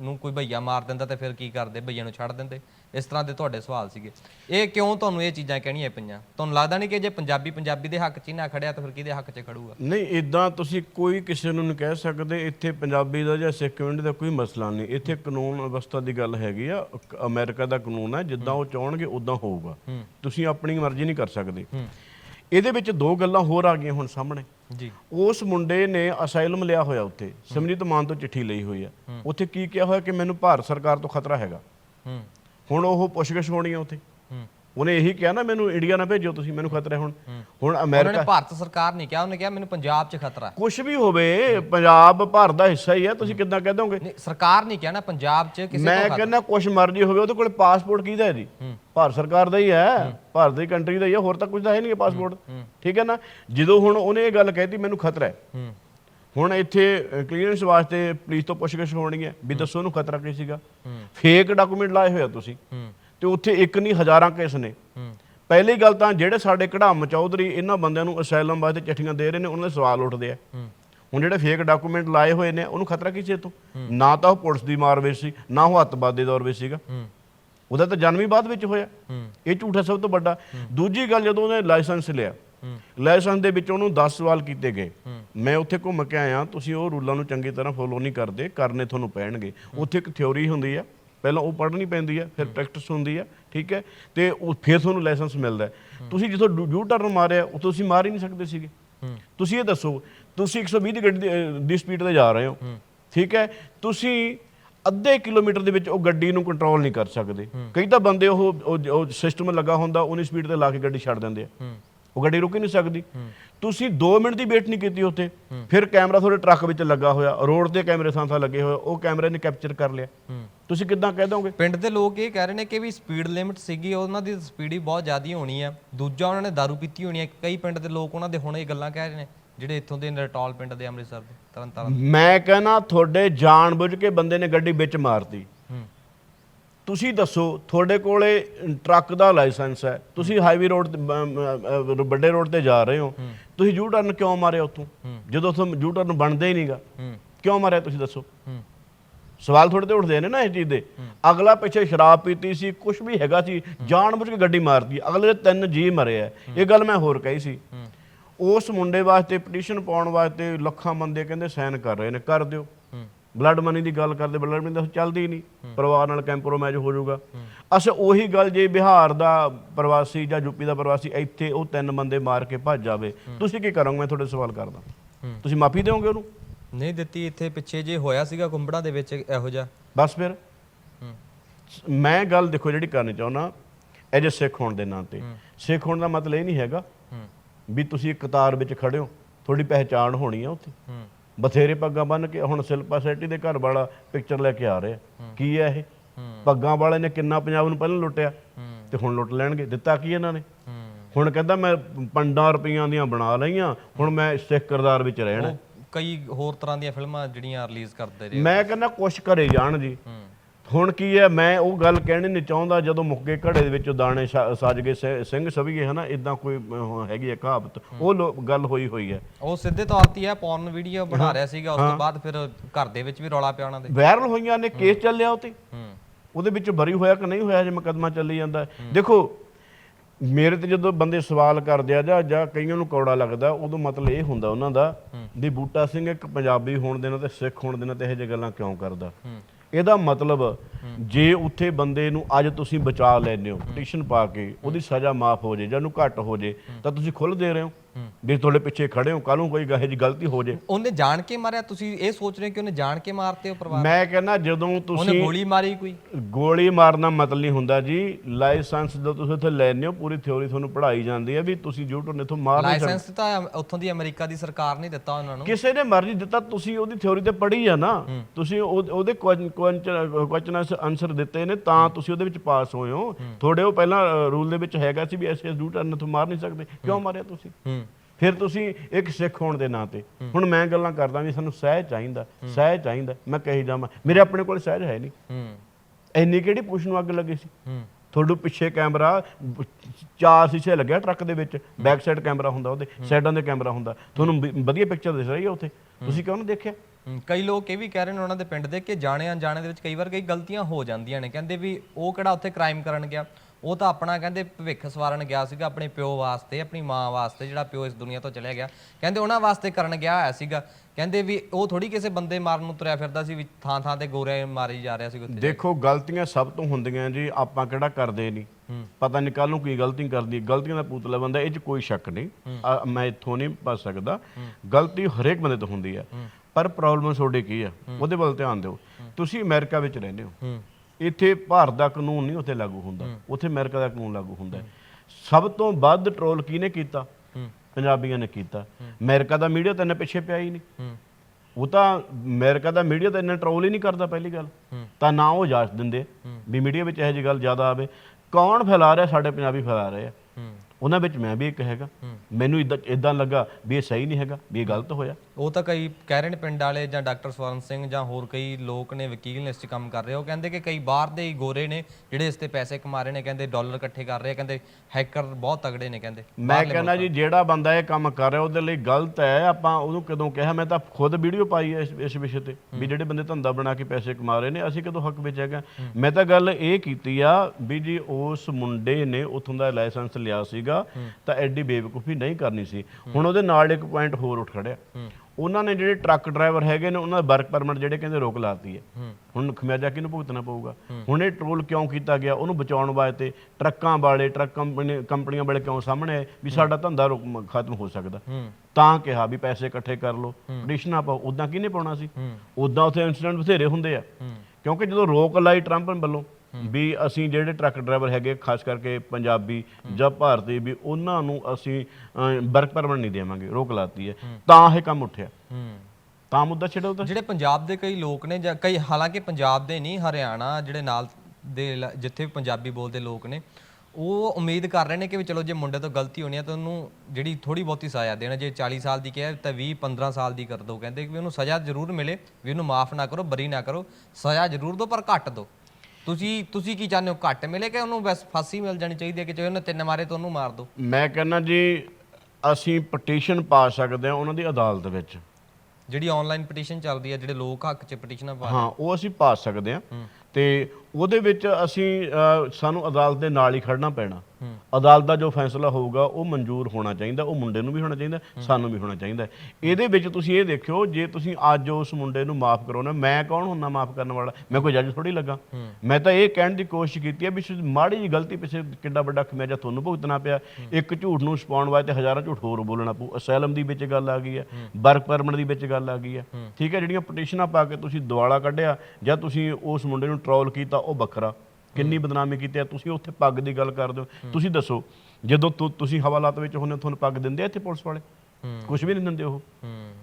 ਨੂੰ ਕੋਈ ਭਈਆ ਮਾਰ ਦਿੰਦਾ ਤਾਂ ਫਿਰ ਕੀ ਕਰਦੇ? ਭਈਆ ਨੂੰ ਛੱਡ ਦਿੰਦੇ। ਇਸ ਤਰ੍ਹਾਂ ਦੇ ਤੁਹਾਡੇ ਸਵਾਲ ਸੀਗੇ। ਇਹ ਕਿਉਂ ਤੁਹਾਨੂੰ ਇਹ ਚੀਜ਼ਾਂ ਕਹਿਣੀਆਂ ਪਈਆਂ? ਤੁਹਾਨੂੰ ਲੱਗਦਾ ਨਹੀਂ ਕਿ ਜੇ ਪੰਜਾਬੀ ਪੰਜਾਬੀ ਦੇ ਹੱਕ 'ਚ ਹੀ ਨਾ ਖੜਿਆ ਤਾਂ ਫਿਰ ਕਿਹਦੇ ਹੱਕ 'ਚ ਖੜੂਗਾ? ਨਹੀਂ ਇਦਾਂ ਤੁਸੀਂ ਕੋਈ ਕਿਸੇ ਨੂੰ ਨਹੀਂ ਕਹਿ ਸਕਦੇ ਇੱਥੇ ਪੰਜਾਬੀ ਦਾ ਜਾਂ ਸਿੱਖ ਕਮਿਊਨਿਟੀ ਦਾ ਕੋਈ ਮਸਲਾ ਨਹੀਂ। ਇੱਥੇ ਕਾਨੂੰਨ ਅਵਸਥਾ ਦੀ ਗੱਲ ਹੈਗੀ ਆ ਅਕ- ਅਮਰੀਕਾ ਦਾ ਕਾਨੂੰਨ ਹੈ ਜਿੱਦਾਂ ਉਹ ਚਾਹਣਗੇ ਉਦਾਂ ਹੋਊਗਾ। ਤੁਸੀਂ ਆਪਣੀ ਮਰਜ਼ੀ ਨਹੀਂ ਕਰ ਸਕਦੇ। ਇਹਦੇ ਵਿੱਚ ਦੋ ਗੱਲਾਂ ਹੋਰ ਆ ਗਈਆਂ ਹੁਣ ਸਾਹਮਣੇ। ਜੀ। ਉਸ ਮੁੰਡੇ ਨੇ ਅਸਾਈਲਮ ਲਿਆ ਹੋਇਆ ਉੱਥੇ। ਸਿਮਰਜੀਤ ਮਾਨ ਤੋਂ ਚਿੱਠੀ ਲਈ ਹੋਈ ਆ। ਉੱਥੇ ਕੀ ਕਿਹਾ ਹੋਇਆ ਕਿ ਮੈਨੂੰ ਭਾਰਤ ਸਰਕਾਰ ਤੋਂ ਖਤਰਾ ਹੈਗਾ। ਹੂੰ। ਹੁਣ ਉਹ ਪੁੱਛਗਿਛ ਹੋਣੀ ਆ ਉੱਥੇ। ਹੂੰ। ਉਹਨੇ ਇਹੀ ਕਿਹਾ ਨਾ ਮੈਨੂੰ ਇੰਡੀਆ ਨਾ ਭੇਜੋ ਤੁਸੀਂ ਮੈਨੂੰ ਖਤਰਾ ਹੈ ਹੁਣ। ਹੁਣ ਉਹਨਾਂ ਅਮਰੀਕਾ ਨੇ ਭਾਰਤ ਸਰਕਾਰ ਨਹੀਂ ਕਿਹਾ ਉਹਨੇ ਕਿਹਾ ਮੈਨੂੰ ਪੰਜਾਬ 'ਚ ਖਤਰਾ ਹੈ। ਕੁਝ ਵੀ ਹੋਵੇ ਪੰਜਾਬ ਭਾਰਤ ਦਾ ਹਿੱਸਾ ਹੀ ਹੈ ਤੁਸੀਂ ਕਿੱਦਾਂ ਕਹਿ ਦੋਗੇ ਨਹੀਂ ਸਰਕਾਰ ਨਹੀਂ ਕਿਹਾ ਨਾ ਪੰਜਾਬ 'ਚ ਕਿਸੇ ਮੈਂ ਕਹਿੰਦਾ ਕੁਝ ਮਰਜ਼ੀ ਹੋਵੇ ਉਹਦੇ ਕੋਲ ਪਾਸਪੋਰਟ ਕਿਹਦਾ ਹੈ ਜੀ? ਭਾਰਤ ਸਰਕਾਰ ਦਾ ਹੀ ਹੈ ਭਾਰਤ ਦੀ ਕੰਟਰੀ ਦਾ ਹੀ ਹੈ ਹੋਰ ਤਾਂ ਕੁਝ ਤਾਂ ਹੈ ਨਹੀਂ ਪਾਸਪੋਰਟ। ਠੀਕ ਹੈ ਨਾ? ਜਦੋਂ ਹੁਣ ਉਹਨੇ ਇਹ ਗੱਲ ਕਹਿਤੀ ਮੈਨੂੰ ਖਤਰਾ ਹੈ। ਹੂੰ। ਹੁਣ ਇੱਥੇ ਕਲੀਅਰੈਂਸ ਵਾਸਤੇ ਪੁਲਿਸ ਤੋਂ ਪੁੱਛਗਿੱਛ ਹੋਣੀ ਹੈ ਵੀ ਦੱਸੋ ਉਹਨੂੰ ਖਤਰਾ ਕੀ ਸੀਗਾ? ਫੇਕ ਡਾਕੂਮੈਂਟ ਲਾਏ ਹੋਏ ਆ ਤੁਸੀਂ। ਹੂੰ। ਤੇ ਉੱਥੇ ਇੱਕ ਨਹੀਂ ਹਜ਼ਾਰਾਂ ਕੇਸ ਨੇ। ਪਹਿਲੀ ਗੱਲ ਤਾਂ ਜਿਹੜੇ ਸਾਡੇ ਕਢਾਮ ਚੌਧਰੀ ਇਹਨਾਂ ਬੰਦਿਆਂ ਨੂੰ ਅਸਾਈਲਮ ਵਾਸਤੇ ਚਿੱਠੀਆਂ ਦੇ ਰਹੇ ਨੇ ਉਹਨਾਂ ਦੇ ਸਵਾਲ ਉੱਠਦੇ ਆ। ਹੁਣ ਜਿਹੜੇ ਫੇਕ ਡਾਕੂਮੈਂਟ ਲਾਏ ਹੋਏ ਨੇ ਉਹਨੂੰ ਖਤਰਾ ਕਿਸੇ ਤੋਂ? ਨਾ ਤਾਂ ਉਹ ਪੁਲਿਸ ਦੀ ਮਾਰ ਵਿੱਚ ਸੀ ਨਾ ਉਹ ਅੱਤਵਾਦ ਦੇ ਦੌਰ ਵਿੱਚ ਸੀਗਾ। ਉਹਦਾ ਤਾਂ ਜਨਮ ਹੀ ਬਾਅਦ ਵਿੱਚ ਹੋਇਆ। ਇਹ ਝੂਠਾ ਸਭ ਤੋਂ ਵੱਡਾ। ਦੂਜੀ ਗੱਲ ਜਦੋਂ ਉਹਨੇ ਲਾਇਸੈਂਸ ਲਿਆ ਲਾਇਸੈਂਸ ਦੇ ਵਿੱਚ ਉਹਨੂੰ 10 ਸਵਾਲ ਕੀਤੇ ਗਏ। ਮੈਂ ਉੱਥੇ ਘੁੰਮ ਕੇ ਆਇਆ ਤੁਸੀਂ ਉਹ ਰੂਲਾਂ ਨੂੰ ਚੰਗੀ ਤਰ੍ਹਾਂ ਫੋਲੋ ਨਹੀਂ ਕਰਦੇ ਕਰਨੇ ਤੁਹਾਨੂੰ ਪੈਣਗੇ। ਉੱਥੇ ਇੱਕ ਥਿਉਰੀ ਹੁੰਦੀ ਆ ਪਹਿਲਾਂ ਉਹ ਪੜ੍ਹਨੀ ਪੈਂਦੀ ਆ ਫਿਰ ਪ੍ਰੈਕਟਿਸ ਹੁੰਦੀ ਆ ਠੀਕ ਹੈ? ਤੇ ਉਹ ਫਿਰ ਤੁਹਾਨੂੰ ਲਾਇਸੈਂਸ ਮਿਲਦਾ ਹੈ। ਤੁਸੀਂ ਜਿੱਥੋਂ ਯੂ ਟਰਨ ਮਾਰਿਆ ਉਹ ਤੁਸੀਂ ਮਾਰ ਹੀ ਨਹੀਂ ਸਕਦੇ ਸੀਗੇ। ਤੁਸੀਂ ਇਹ ਦੱਸੋ ਤੁਸੀਂ 120 ਦੀ ਗੱਡੀ ਦੀ, ਸਪੀਡ ਤੇ ਜਾ ਰਹੇ ਹੋ। ਠੀਕ ਹੈ? ਤੁਸੀਂ ਅੱਧੇ ਕਿਲੋਮੀਟਰ ਦੇ ਵਿੱਚ ਉਹ ਗੱਡੀ ਨੂੰ ਕੰਟਰੋਲ ਨਹੀਂ ਕਰ ਸਕਦੇ। ਕਈ ਤਾਂ ਬੰਦੇ ਉਹ- ਉਹ ਸਿਸਟਮ ਲੱਗਾ ਹੁੰਦਾ ਉਹਨੀ ਸਪੀਡ ਤੇ ਲਾ ਕੇ ਗੱਡੀ ਛੱਡ ਦਿੰਦੇ ਆ। ਉਹ ਗੱਡੀ ਰੁਕ ਹੀ ਨਹੀਂ ਸਕਦੀ। ਤੁਸੀਂ 2 ਮਿੰਟ ਦੀ ਵੇਟ ਨਹੀਂ ਕੀਤੀ ਉੱਥੇ। ਫਿਰ ਕੈਮਰਾ ਤੁਹਾਡੇ ਟਰੱਕ ਵਿੱਚ ਲੱਗਾ ਹੋਇਆ। ਰੋਡ ਤੇ ਕੈਮਰੇ ਥਾਂ ਲੱਗੇ ਹੋਏ। ਉਹ ਕੈਮਰੇ ਨੇ ਕੈਪਚਰ ਕਰ ਲਿਆ। ਤੁਸੀਂ ਕਿੱਦਾਂ ਕਹਿ ਦੋਗੇ? ਪਿੰਡ ਦੇ ਲੋਕ ਇਹ ਕਹਿ ਰਹੇ ਨੇ ਕਿ ਵੀ ਸਪੀਡ ਲਿਮਿਟ ਸੀਗੀ ਉਹਨਾਂ ਦੀ ਸਪੀਡ ਹੀ ਬਹੁਤ ਜ਼ਿਆਦੀ ਹੋਣੀ ਆ। ਦੂਜਾ ਉਹਨਾਂ ਨੇ ਦਾਰੂ ਪੀਤੀ ਹੋਣੀ ਹੈ ਕਈ ਪਿੰਡ ਦੇ ਲੋਕ ਉਹਨਾਂ ਦੇ ਹੁਣ ਇਹ ਗੱਲਾਂ ਕਹਿ ਰਹੇ ਨੇ ਜਿਹੜੇ ਇੱਥੋਂ ਦੇ ਨਰਟੌਲ ਪਿੰਡ ਦੇ ਅੰਮ੍ਰਿਤਸਰ ਦੇ ਤਰਨ ਤਾਰਨ ਮੈਂ ਕਹਿੰਦਾ ਤੁਹਾਡੇ ਜਾਣਬੁੱਝ ਕੇ ਬੰਦੇ ਨੇ ਗੱਡੀ ਵਿੱਚ ਮਾਰਤੀ। ਤੁਸੀਂ ਦੱਸੋ ਤੁਹਾਡੇ ਕੋਲੇ ਟਰੱਕ ਦਾ ਲਾਇਸੈਂਸ ਹੈ ਤੁਸੀਂ ਹਾਈਵੇ ਰੋਡ ਤੇ ਵੱਡੇ ਰੋਡ ਤੇ ਜਾ ਰਹੇ ਹੋ ਤੁਸੀਂ ਯੂ ਟਰਨ ਕਿਉਂ ਮਾਰਿਆ ਉੱਥੋਂ? ਜਦੋਂ ਉੱਥੋਂ ਯੂ ਟਰਨ ਬਣਦਾ ਹੀ ਨਹੀਂਗਾ ਕਿਉਂ ਮਾਰਿਆ ਤੁਸੀਂ ਦੱਸੋ? ਸਵਾਲ ਤੁਹਾਡੇ ਤੇ ਉੱਠਦੇ ਨੇ ਨਾ ਇਸ ਚੀਜ਼ ਦੇ। ਅਗਲਾ ਪਿੱਛੇ ਸ਼ਰਾਬ ਪੀਤੀ ਸੀ ਕੁਝ ਵੀ ਹੈਗਾ ਸੀ ਜਾਣਬੁੱਝ ਕੇ ਗੱਡੀ ਮਾਰਦੀ ਅਗਲੇ ਦੇ ਤਿੰਨ ਜੀ ਮਰੇ ਆ। ਇਹ ਗੱਲ ਮੈਂ ਹੋਰ ਕਹੀ ਸੀ। ਉਸ ਮੁੰਡੇ ਵਾਸਤੇ ਪਟੀਸ਼ਨ ਪਾਉਣ ਵਾਸਤੇ ਲੱਖਾਂ ਬੰਦੇ ਕਹਿੰਦੇ ਸਾਈਨ ਕਰ ਰਹੇ ਨੇ ਕਰ ਦਿਓ। ਬਲੱਡ ਮਨੀ ਦੀ ਗੱਲ ਕਰਦੇ ਬਲੱਡ ਮਨੀ ਤਾਂ ਚੱਲਦੀ ਨਹੀਂ। ਪਰਿਵਾਰ ਨਾਲ ਕੰਪਰੋਮਾਈਜ਼ ਹੋ ਜਾਊਗਾ। ਅੱਛਾ ਉਹੀ ਗੱਲ ਜੇ ਬਿਹਾਰ ਦਾ ਪ੍ਰਵਾਸੀ ਜਾਂ ਯੂਪੀ ਦਾ ਪ੍ਰਵਾਸੀ ਇੱਥੇ ਉਹ ਤਿੰਨ ਬੰਦੇ ਮਾਰ ਕੇ ਭੱਜ ਜਾਵੇ ਤੁਸੀਂ ਕੀ ਕਰੋਗੇ? ਮੈਂ ਤੁਹਾਡੇ ਸਵਾਲ ਕਰਦਾ। ਤੁਸੀਂ ਮਾਫੀ ਦਿਓਗੇ ਉਹਨੂੰ? ਨਹੀਂ ਦਿੱਤੀ ਇੱਥੇ ਪਿੱਛੇ ਜੇ ਹੋਇਆ ਸੀਗਾ ਕੁੰਬੜਾ ਦੇ ਵਿੱਚ ਇਹੋ ਜਿਹਾ। ਬਸ ਫਿਰ। ਮੈਂ ਗੱਲ ਦੇਖੋ ਜਿਹੜੀ ਕਰਨੀ ਚਾਹੁੰਦਾ ਐਜ ਸਿੱਖ ਹੋਣ ਦੇ ਨਾਂ ਤੇ। ਸਿੱਖ ਹੋਣ ਦਾ ਮਤਲਬ ਇਹ ਨਹੀਂ ਹੈਗਾ ਵੀ ਤੁਸੀਂ ਇੱਕ ਕਤਾਰ ਵਿੱਚ ਖੜੇ ਹੋ ਤੁਹਾਡੀ ਪਹਿਚਾਣ ਹੋਣੀ ਆ ਉੱਥੇ। ਬਥੇਰੇ ਪੱਗਾਂ ਬੰਨ ਕੇ ਹੁਣ ਸਿਲਪਾ ਸੈਟੀ ਦੇ ਘਰ ਵਾਲਾ ਪਿਕਚਰ ਲੈ ਕੇ ਆ ਰਿਹਾ। ਕੀ ਹੈ ਇਹ। ਪੱਗਾਂ ਵਾਲੇ ਨੇ ਕਿੰਨਾ ਪੰਜਾਬ ਨੂੰ ਪਹਿਲਾਂ ਲੁੱਟਿਆ ਤੇ ਹੁਣ ਲੁੱਟ ਲੈਣਗੇ ਦਿੱਤਾ ਕੀ ਇਹਨਾਂ ਨੇ? ਹੁਣ ਕਹਿੰਦਾ ਮੈਂ ਪੰਡਾਂ ਰੁਪਈਆਂ ਦੀਆਂ ਬਣਾ ਲਈਆਂ ਹੁਣ ਮੈਂ ਸਿੱਖ ਕਿਰਦਾਰ ਵਿੱਚ ਰਹਿਣਾ। ਕਈ ਹੋਰ ਤਰ੍ਹਾਂ ਦੀਆਂ ਫਿਲਮਾਂ ਜਿਹੜੀਆਂ ਰਿਲੀਜ਼ ਕਰਦੇ ਰਹੇ। ਮੈਂ ਕਹਿੰਦਾ ਕੁਛ ਕਰੇ ਜਾਣ ਜੀ। ਹੁਣ ਕੀ ਹੈ ਮੈਂ ਉਹ ਗੱਲ ਕਹਿਣੀ ਨਹੀਂ ਚਾਹੁੰਦਾ ਜਦੋਂ ਮੁੱਕੇ ਘੜੇ ਦੇ ਵਿੱਚੋਂ ਦਾਣੇ ਸੱਜ ਗਏ ਸਿ- ਸਿੰਘ ਸਭੀਏ ਹਨਾ ਇਦਾਂ ਕੋਈ ਹੈਗੀ ਹੈ ਕਹਾਵਤ ਉਹ ਗੱਲ ਹੋਈ ਹੋਈ ਹੈ। ਉਹ ਸਿੱਧੇ ਤੌਰ ਤੇ ਇਹ ਪੌਰਨ ਵੀਡੀਓ ਬਣਾ ਰਿਹਾ ਸੀਗਾ ਉਸ ਤੋਂ ਬਾਅਦ ਫਿਰ ਘਰ ਦੇ ਵਿੱਚ ਵੀ ਰੌਲਾ ਪਿਆ ਉਹਨਾਂ ਦੇ। ਵਾਇਰਲ ਹੋਈਆਂ ਨੇ ਕੇਸ ਚੱਲਿਆ ਉਹ ਤੇ। ਹੂੰ। ਉਹਦੇ ਵਿੱਚ ਬਰੀ ਹੋਇਆ ਕਿ ਨਹੀਂ ਹੋਇਆ ਜੇ ਮੁਕੱਦਮਾ ਚੱਲੀ ਜਾਂਦਾ। ਹੈ। ਦੇਖੋ ਮੇਰੇ ਤੇ ਜਦੋਂ ਬੰਦੇ ਸਵਾਲ ਕਰਦੇ ਆ ਜਾਂ ਜਾਂ ਕਈਆਂ ਨੂੰ ਕੌੜਾ ਲੱਗਦਾ ਉਦੋਂ ਮਤਲਬ ਇਹ ਹੁੰਦਾ ਉਹਨਾਂ ਦਾ ਵੀ ਬੂਟਾ ਸਿੰਘ ਇੱਕ ਪੰਜਾਬੀ ਹੋਣ ਦੇ ਨਾਲ ਤੇ ਸਿੱਖ ਹੋਣ ਦੇ ਨਾਲ ਤੇ ਇਹੋ ਜਿਹੇ ਗੱਲਾਂ ਕਿਉਂ ਕਰਦਾ? ਹੂੰ। ਇਹਦਾ ਮਤਲਬ ਜੇ ਉੱਥੇ ਬੰਦੇ ਨੂੰ ਅੱਜ ਤੁਸੀਂ ਬਚਾ ਲੈਂਦੇ ਹੋ ਪਟੀਸ਼ਨ ਪਾ ਕੇ ਉਹਦੀ ਸਜ਼ਾ ਮਾਫ ਹੋ ਜੇ ਜਾਂ ਉਹਨੂੰ ਘੱਟ ਹੋ ਜੇ ਤਾਂ ਤੁਸੀਂ ਖੁੱਲ ਦੇ ਰਹੇ ਹੋ। ਜੇ ਤੁਹਾਡੇ ਪਿੱਛੇ ਖੜੇ ਹੋ ਕੱਲ ਨੂੰ ਕੋਈ ਗਾਹੇ ਜੀ ਗਲਤੀ ਹੋ ਜੇ। ਉਹਨੇ ਜਾਣ ਕੇ ਮਾਰਿਆ ਤੁਸੀਂ ਇਹ ਸੋਚ ਰਹੇ ਕਿ ਉਹਨੇ ਜਾਣ ਕੇ ਮਾਰਤੇ ਉਹ ਪਰਿਵਾਰ? ਮੈਂ ਕਹਿੰਦਾ ਜਦੋਂ ਉਹਨੇ ਤੁਸੀਂ ਗੋਲੀ ਮਾਰੀ ਕੋਈ? ਗੋਲੀ ਮਾਰਨਾ ਮਤਲਬ ਨਹੀਂ ਹੁੰਦਾ ਜੀ। ਲਾਇਸੈਂਸ ਜਦੋਂ ਤੁਸੀਂ ਉੱਥੇ ਲੈਣੇ ਹੋ ਪੂਰੀ ਥਿਉਰੀ ਤੁਹਾਨੂੰ ਪੜ੍ਹਾਈ ਜਾਂਦੀ ਹੈ ਵੀ ਤੁਸੀਂ ਨੇ ਇੱਥੋਂ ਮਾਰ ਨਹੀਂ ਸਕਦੇ। ਲਾਇਸੈਂਸ ਤਾਂ ਉੱਥੋਂ ਦੀ ਅਮਰੀਕਾ ਦੀ ਸਰਕਾਰ ਨੇ ਦਿੱਤਾ ਉਹਨਾਂ ਨੂੰ। ਕਿਸੇ ਨੇ ਮਰਜ਼ੀ ਦਿੱਤਾ ਤੁਸੀਂ ਉਹਦੀ ਥਿਉਰੀ ਤੇ ਪੜ੍ਹੀ ਆ ਨਾ। ਤੁਸੀਂ ਉਹ- ਉਹਦੇ ਕੁਐਸਚਨ ਆਨਸਰ ਦਿੱਤੇ ਨੇ ਤਾਂ ਤੁਸੀਂ ਉਹਦੇ ਵਿੱਚ ਪਾਸ ਹੋਏ ਹੋ। ਤੁਹਾਡੇ ਉਹ ਪਹਿਲਾਂ ਰੂਲ ਦੇ ਵਿੱਚ ਹੈਗਾ ਸੀ ਵੀ ਐਸੇ ਯੂਟਿਊਬ ਨੂੰ ਮਾਰ ਨਹੀਂ ਸਕਦੇ। ਕਿਉਂ ਮਾਰਿਆ ਤੁਸੀਂ? ਹੂੰ। ਫਿਰ ਤੁਸੀਂ ਇੱਕ ਸਿੱਖ ਹੋਣ ਦੇ ਨਾਂ ਤੇ। ਹੁਣ ਮੈਂ ਗੱਲਾਂ ਕਰਦਾ ਵੀ ਸਾਨੂੰ ਸਹਿਜ ਚਾਹੀਦਾ ਸਹਿਜ ਚਾਹੀਦਾ। ਮੈਂ ਕਹੀ ਜਾਵਾਂ ਮੇਰੇ ਆਪਣੇ ਕੋਲ ਸਹਿਜ ਹੈ ਨਹੀਂ। ਇੰਨੀ ਕਿਹੜੀ ਪੁੱਛ ਨੂੰ ਅੱਗ ਲੱਗੀ ਸੀ? ਤੁਹਾਡੇ ਪਿੱਛੇ ਕੈਮਰਾ ਚਾਰ ਸ਼ੀਸ਼ੇ ਲੱਗਿਆ ਟਰੱਕ ਦੇ ਵਿੱਚ। ਬੈਕ ਸਾਈਡ ਕੈਮਰਾ ਹੁੰਦਾ ਉਹਦੇ ਸਾਈਡਾਂ ਦੇ ਕੈਮਰਾ ਹੁੰਦਾ। ਤੁਹਾਨੂੰ ਵਧੀਆ ਪਿਕਚਰ ਦਿਸ ਰਹੀ ਹੈ ਉੱਥੇ। ਤੁਸੀਂ ਕਿਉਂ ਨਹੀਂ ਦੇਖਿਆ? ਕਈ ਲੋਕ ਇਹ ਵੀ ਕਹਿ ਰਹੇ ਨੇ ਉਹਨਾਂ ਦੇ ਪਿੰਡ ਦੇ ਕਿ ਜਾਣੇ ਅਣਜਾਣੇ ਦੇ ਵਿੱਚ ਕਈ ਵਾਰ ਕਈ ਗਲਤੀਆਂ ਹੋ ਜਾਂਦੀਆਂ ਨੇ। ਕਹਿੰਦੇ ਵੀ ਉਹ ਕਿਹੜਾ ਉੱਥੇ ਕ੍ਰਾਈਮ ਕਰਨ ਗਿਆ? ਉਹ ਤਾਂ ਆਪਣਾ ਕਹਿੰਦੇ ਭਵਿੱਖ ਸਵਾਰਨ ਗਿਆ ਸੀਗਾ ਆਪਣੇ ਪਿਓ ਵਾਸਤੇ ਆਪਣੀ ਮਾਂ ਵਾਸਤੇ ਜਿਹੜਾ ਪਿਓ ਇਸ ਦੁਨੀਆ ਤੋਂ ਚਲਿਆ ਗਿਆ। ਕਹਿੰਦੇ ਉਹਨਾਂ ਵਾਸਤੇ ਕਰਨ ਗਿਆ ਹੋਇਆ ਸੀਗਾ। ਕਹਿੰਦੇ ਵੀ ਉਹ ਥੋੜੀ ਕਿਸੇ ਬੰਦੇ ਮਾਰਨ ਨੂੰ ਤੁਰਿਆ ਫਿਰਦਾ ਸੀ ਵੀ ਥਾਂ ਥਾਂ ਤੇ ਗੋਰੇ ਮਾਰੀ ਜਾ ਰਿਹਾ ਸੀ ਉੱਥੇ। ਦੇਖੋ ਗਲਤੀਆਂ ਸਭ ਤੋਂ ਹੁੰਦੀਆਂ ਜੀ ਆਪਾਂ ਕਿਹੜਾ ਕਰਦੇ ਨਹੀਂ। ਪਤਾ ਨਹੀਂ ਕੱਲ ਨੂੰ ਕੀ ਗਲਤੀ ਕਰਦੀ। ਗਲਤੀਆਂ ਦਾ ਪੂਤਲਾ ਬੰਦਾ ਇਹ 'ਚ ਕੋਈ ਸ਼ੱਕ ਨਹੀਂ। ਮੈਂ ਇੱਥੋਂ ਨਹੀਂ ਬਚ ਸਕਦਾ। ਗਲਤੀ ਹਰੇਕ ਬੰਦੇ ਤੋਂ ਹੁੰਦੀ ਹੈ। ਪਰ ਪ੍ਰੋਬਲਮ ਤੁਹਾਡੇ ਕੀ ਆ ਉਹਦੇ ਵੱਲ ਧਿਆਨ ਦਿਓ। ਤੁਸੀਂ ਅਮਰੀਕਾ ਵਿੱਚ ਰਹਿੰਦੇ ਹੂੰ। ਇੱਥੇ ਭਾਰਤ ਦਾ ਕਾਨੂੰਨ ਨਹੀਂ ਉੱਥੇ ਲਾਗੂ ਹੁੰਦਾ। ਉੱਥੇ ਅਮਰੀਕਾ ਦਾ ਕਾਨੂੰਨ ਲਾਗੂ ਹੁੰਦਾ। ਸਭ ਤੋਂ ਵੱਧ ਟਰੋਲ ਕਿਹਨੇ ਕੀਤਾ? ਪੰਜਾਬੀਆਂ ਨੇ ਕੀਤਾ। ਅਮਰੀਕਾ ਦਾ ਮੀਡੀਆ ਤਾਂ ਇੰਨੇ ਪਿੱਛੇ ਪਿਆ ਹੀ ਨਹੀਂ। ਉਹ ਤਾਂ ਅਮਰੀਕਾ ਦਾ ਮੀਡੀਆ ਤਾਂ ਇੰਨਾ ਟਰੋਲ ਹੀ ਨਹੀਂ ਕਰਦਾ ਪਹਿਲੀ ਗੱਲ। ਤਾਂ ਨਾ ਉਹ ਇਜਾਜ਼ਤ ਦਿੰਦੇ ਵੀ ਮੀਡੀਆ ਵਿੱਚ ਇਹੋ ਜਿਹੀ ਗੱਲ ਜ਼ਿਆਦਾ ਆਵੇ। ਕੌਣ ਫੈਲਾ ਰਿਹਾ? ਸਾਡੇ ਪੰਜਾਬੀ ਫੈਲਾ ਰਹੇ ਆ। ਉਹਨਾਂ ਵਿੱਚ ਮੈਂ ਵੀ ਇੱਕ ਹੈਗਾ। ਮੈਨੂੰ ਇਦਾਂ ਇਦਾਂ ਲੱਗਾ ਵੀ ਇਹ ਸਹੀ ਨਹੀਂ ਹੈਗਾ ਵੀ ਇਹ ਗਲਤ ਹੋਇਆ। ਉਹ ਤਾਂ ਕਈ ਕਹਿ ਰਹੇ ਨੇ ਪਿੰਡ ਵਾਲੇ ਜਾਂ ਡਾਕਟਰ ਸਵਰਨ ਸਿੰਘ ਜਾਂ ਹੋਰ ਕਈ ਲੋਕ ਨੇ ਵਕੀਲ ਨੇ ਇਸ 'ਚ ਕੰਮ ਕਰ ਰਹੇ। ਉਹ ਕਹਿੰਦੇ ਕਿ ਕਈ ਬਾਹਰ ਦੇ ਹੀ ਗੋਰੇ ਨੇ ਜਿਹੜੇ ਇਸ ਤੇ ਪੈਸੇ ਕਮਾ ਰਹੇ ਨੇ ਕਹਿੰਦੇ ਡਾਲਰ ਇਕੱਠੇ ਕਰ ਰਹੇ ਆ ਕਹਿੰਦੇ ਹੈਕਰ ਬਹੁਤ ਤਗੜੇ ਨੇ ਕਹਿੰਦੇ ਮੈਂ ਕਹਿੰਦਾ ਜੀ ਜਿਹੜਾ ਬੰਦਾ ਇਹ ਕੰਮ ਕਰ ਰਿਹਾ ਉਹਦੇ ਲਈ ਗਲਤ ਹੈ। ਆਪਾਂ ਉਹਨੂੰ ਕਦੋਂ ਕਿਹਾ ਮੈਂ ਤਾਂ ਖੁਦ ਵੀਡੀਓ ਪਾਈ ਹੈ ਇਸ ਇਸ ਵਿਸ਼ੇ ਤੇ ਵੀ ਜਿਹੜੇ ਬੰਦੇ ਧੰਦਾ ਬਣਾ ਕੇ ਪੈਸੇ ਕਮਾ ਰਹੇ ਨੇ ਅਸੀਂ ਕਦੋਂ ਹੱਕ ਵਿੱਚ ਹੈਗਾ ਮੈਂ ਤਾਂ ਗੱਲ ਇਹ ਕੀਤੀ ਆ ਵੀ ਜੀ ਉਸ ਮੁੰਡੇ ਨੇ ਉਥੋਂ ਦਾ ਲਾਇਸੈਂਸ ਲਿਆ ਸੀਗਾ ਤਾਂ ਐਡੀ ਬੇਵਕੂਫੀ ਨਹੀਂ ਕਰਨੀ ਸੀ। ਹੁਣ ਉਹਦੇ ਨਾਲ ਇੱਕ ਪੁਆਇੰਟ ਹੋਰ ਉੱਠ ਖੜਿਆ। ਉਹਨਾਂ ਨੇ ਜਿਹੜੇ ਟਰੱਕ ਡਰਾਈਵਰ ਹੈਗੇ ਨੇ, ਉਹਨਾਂ ਦਾ ਵਰਕ ਪਰਮਿਟ ਜਿਹੜੇ ਕਹਿੰਦੇ ਰੋਕ ਲਾਤੀ ਹੈ। ਹੁਣ ਖਮਿਆਜਾ ਕਿਹਨੂੰ ਭੁਗਤਣਾ ਪਊਗਾ? ਹੁਣ ਇਹ ਟਰੋਲ ਕਿਉਂ ਕੀਤਾ ਗਿਆ? ਉਹਨੂੰ ਬਚਾਉਣ ਵਾਸਤੇ ਟਰੱਕਾਂ ਵਾਲੇ, ਟਰੱਕ ਕੰਪਨੀਆਂ ਵਾਲੇ ਕਿਉਂ ਸਾਹਮਣੇ ਆਏ? ਵੀ ਸਾਡਾ ਧੰਦਾ ਖਤਮ ਹੋ ਸਕਦਾ। ਤਾਂ ਕਿਹਾ ਵੀ ਪੈਸੇ ਇਕੱਠੇ ਕਰ ਲਓ। ਪਟੀਸ਼ਨਾਂ ਪਾਓ ਉਦਾਂ ਕਿਹਨੇ ਪਾਉਣਾ ਸੀ? ਉਦਾਂ ਉੱਥੇ ਇਨਸੀਡੈਂਟ ਬਥੇਰੇ ਹੁੰਦੇ ਆ। ਕਿਉਂਕਿ ਜਦੋਂ ਰੋਕ ਲਾਈ ਟਰੰਪ ਵੱਲੋਂ ਵੀ ਅਸੀਂ ਜਿਹੜੇ ਟਰੱਕ ਡਰਾਈਵਰ ਹੈਗੇ ਖਾਸ ਕਰਕੇ ਪੰਜਾਬੀ ਜਾਂ ਭਾਰਤੀ ਵੀ ਉਹਨਾਂ ਨੂੰ ਅਸੀਂ ਵਰਕ ਪਰਮਿਟ ਨਹੀਂ ਦੇਵਾਂਗੇ ਰੋਕ ਲਾਤੀ ਹੈ। ਤਾਂ ਇਹ ਕੰਮ ਉੱਠਿਆ। ਤਾਂ ਮੁੱਦਾ ਛਿੜੋ ਤਾਂ। ਜਿਹੜੇ ਪੰਜਾਬ ਦੇ ਕਈ ਲੋਕ ਨੇ ਜਾਂ ਕਈ ਹਾਲਾਂਕਿ ਪੰਜਾਬ ਦੇ ਨਹੀਂ ਹਰਿਆਣਾ ਜਿਹੜੇ ਨਾਲ ਦੇ ਜਿੱਥੇ ਪੰਜਾਬੀ ਬੋਲਦੇ ਲੋਕ ਨੇ ਉਹ ਉਮੀਦ ਕਰ ਰਹੇ ਨੇ ਕਿ ਵੀ ਚਲੋ ਜੇ ਮੁੰਡੇ ਤੋਂ ਗਲਤੀ ਹੋਣੀ ਹੈ ਤਾਂ ਉਹਨੂੰ ਜਿਹੜੀ ਥੋੜੀ ਬਹੁਤੀ ਸਜ਼ਾ ਦੇਣਾ ਜੇ 40 ਸਾਲ ਦੀ ਕਿਹਾ ਤਾਂ 20 15 ਸਾਲ ਦੀ ਕਰ ਦਿਓ ਕਹਿੰਦੇ ਕਿ ਵੀ ਉਹਨੂੰ ਸਜ਼ਾ ਜ਼ਰੂਰ ਮਿਲੇ ਵੀ ਉਹਨੂੰ ਮਾਫ ਨਾ ਕਰੋ ਬਰੀ ਨਾ ਕਰੋ ਸਜ਼ਾ ਜ਼ਰੂਰ ਦਿਓ ਪਰ ਘੱਟ ਦਿਓ ਤੁਸੀਂ ਤੁਸੀਂ ਕੀ ਚਾਹੁੰਦੇ ਹੋ? ਘੱਟ ਮਿਲੇ ਕਿ ਉਹਨੂੰ ਬਸ ਫਾਂਸੀ ਮਿਲ ਜਾਣੀ ਚਾਹੀਦੀ ਹੈ ਕਿ ਜੇ ਉਹਨੇ ਤਿੰਨ ਮਾਰੇ ਤਾਂ ਉਹਨੂੰ ਮਾਰ ਦਿਓ ਮੈਂ ਕਹਿੰਦਾ ਜੀ ਅਸੀਂ ਪਟੀਸ਼ਨ ਪਾ ਸਕਦੇ ਹਾਂ ਉਹਨਾਂ ਦੀ ਅਦਾਲਤ ਵਿੱਚ। ਜਿਹੜੀ ਆਨਲਾਈਨ ਪਟੀਸ਼ਨ ਚੱਲਦੀ ਹੈ ਜਿਹੜੇ ਲੋਕ ਹੱਕ 'ਚ ਪਟੀਸ਼ਨਾਂ ਪਾ ਹਾਂ ਉਹ ਅਸੀਂ ਪਾ ਸਕਦੇ ਹਾਂ। ਤੇ ਉਹਦੇ ਵਿੱਚ ਅਸੀਂ ਸਾਨੂੰ ਅਦਾਲਤ ਦੇ ਨਾਲ ਹੀ ਖੜਨਾ ਪੈਣਾ। ਅਦਾਲਤ ਦਾ ਜੋ ਫੈਸਲਾ ਹੋਊਗਾ ਉਹ ਮਨਜ਼ੂਰ ਹੋਣਾ ਚਾਹੀਦਾ ਉਹ ਮੁੰਡੇ ਨੂੰ ਵੀ ਹੋਣਾ ਚਾਹੀਦਾ ਸਾਨੂੰ ਵੀ ਹੋਣਾ ਚਾਹੀਦਾ। ਇਹਦੇ ਵਿੱਚ ਤੁਸੀਂ ਇਹ ਦੇਖਿਓ ਜੇ ਤੁਸੀਂ ਅੱਜ ਉਸ ਮੁੰਡੇ ਨੂੰ ਮਾਫ ਕਰਾਉਣਾ ਮੈਂ ਕੌਣ ਹੁੰਨਾ ਮਾਫ ਕਰਨ ਵਾਲਾ? ਮੈਂ ਕੋਈ ਜੱਜ ਥੋੜੀ ਲੱਗਾ। ਮੈਂ ਤਾਂ ਇਹ ਕਹਿਣ ਦੀ ਕੋਸ਼ਿਸ਼ ਕੀਤੀ ਹੈ ਵੀ ਤੁਸੀਂ ਮਾੜੀ ਜੀ ਗਲਤੀ ਪਿੱਛੇ ਕਿੱਡਾ ਵੱਡਾ ਖਮਿਆਜਾ ਤੁਹਾਨੂੰ ਭੁਗਤਣਾ ਪਿਆ। ਇੱਕ ਝੂਠ ਨੂੰ ਛਪਾਉਣ ਵਾਸਤੇ ਹਜ਼ਾਰਾਂ ਝੂਠ ਹੋਰ ਬੋਲਣਾ ਪਊ। ਅਸੈਲਮ ਦੀ ਵਿੱਚ ਗੱਲ ਆ ਗਈ ਹੈ। ਵਰਕ ਪਰਮਿਟ ਦੀ ਵਿੱਚ ਗੱਲ ਆ ਗਈ ਹੈ। ਠੀਕ ਹੈ ਜਿਹੜੀਆਂ ਪਟੀਸ਼ਨਾਂ ਪਾ ਕੇ ਤੁਸੀਂ ਦਿਵਾਲਾ ਕੱਢਿਆ ਜਾਂ ਤੁਸੀਂ ਉਸ ਮੁੰਡੇ ਨੂੰ ਟਰੋਲ ਕੀਤਾ ਉਹ ਵੱਖਰਾ। ਕਿੰਨੀ ਬਦਨਾਮੀ ਕੀਤੀ ਹੈ। ਤੁਸੀਂ ਉੱਥੇ ਪੱਗ ਦੀ ਗੱਲ ਕਰਦੇ ਹੋ। ਤੁਸੀਂ ਦੱਸੋ ਜਦੋਂ ਤੁਸੀਂ ਹਵਾਲਾਤ ਵਿੱਚ ਹੁੰਦੇ ਤੁਹਾਨੂੰ ਪੱਗ ਦਿੰਦੇ ਆ ਇੱਥੇ ਪੁਲਿਸ ਵਾਲੇ? ਕੁਝ ਵੀ ਨਹੀਂ ਦਿੰਦੇ ਉਹ।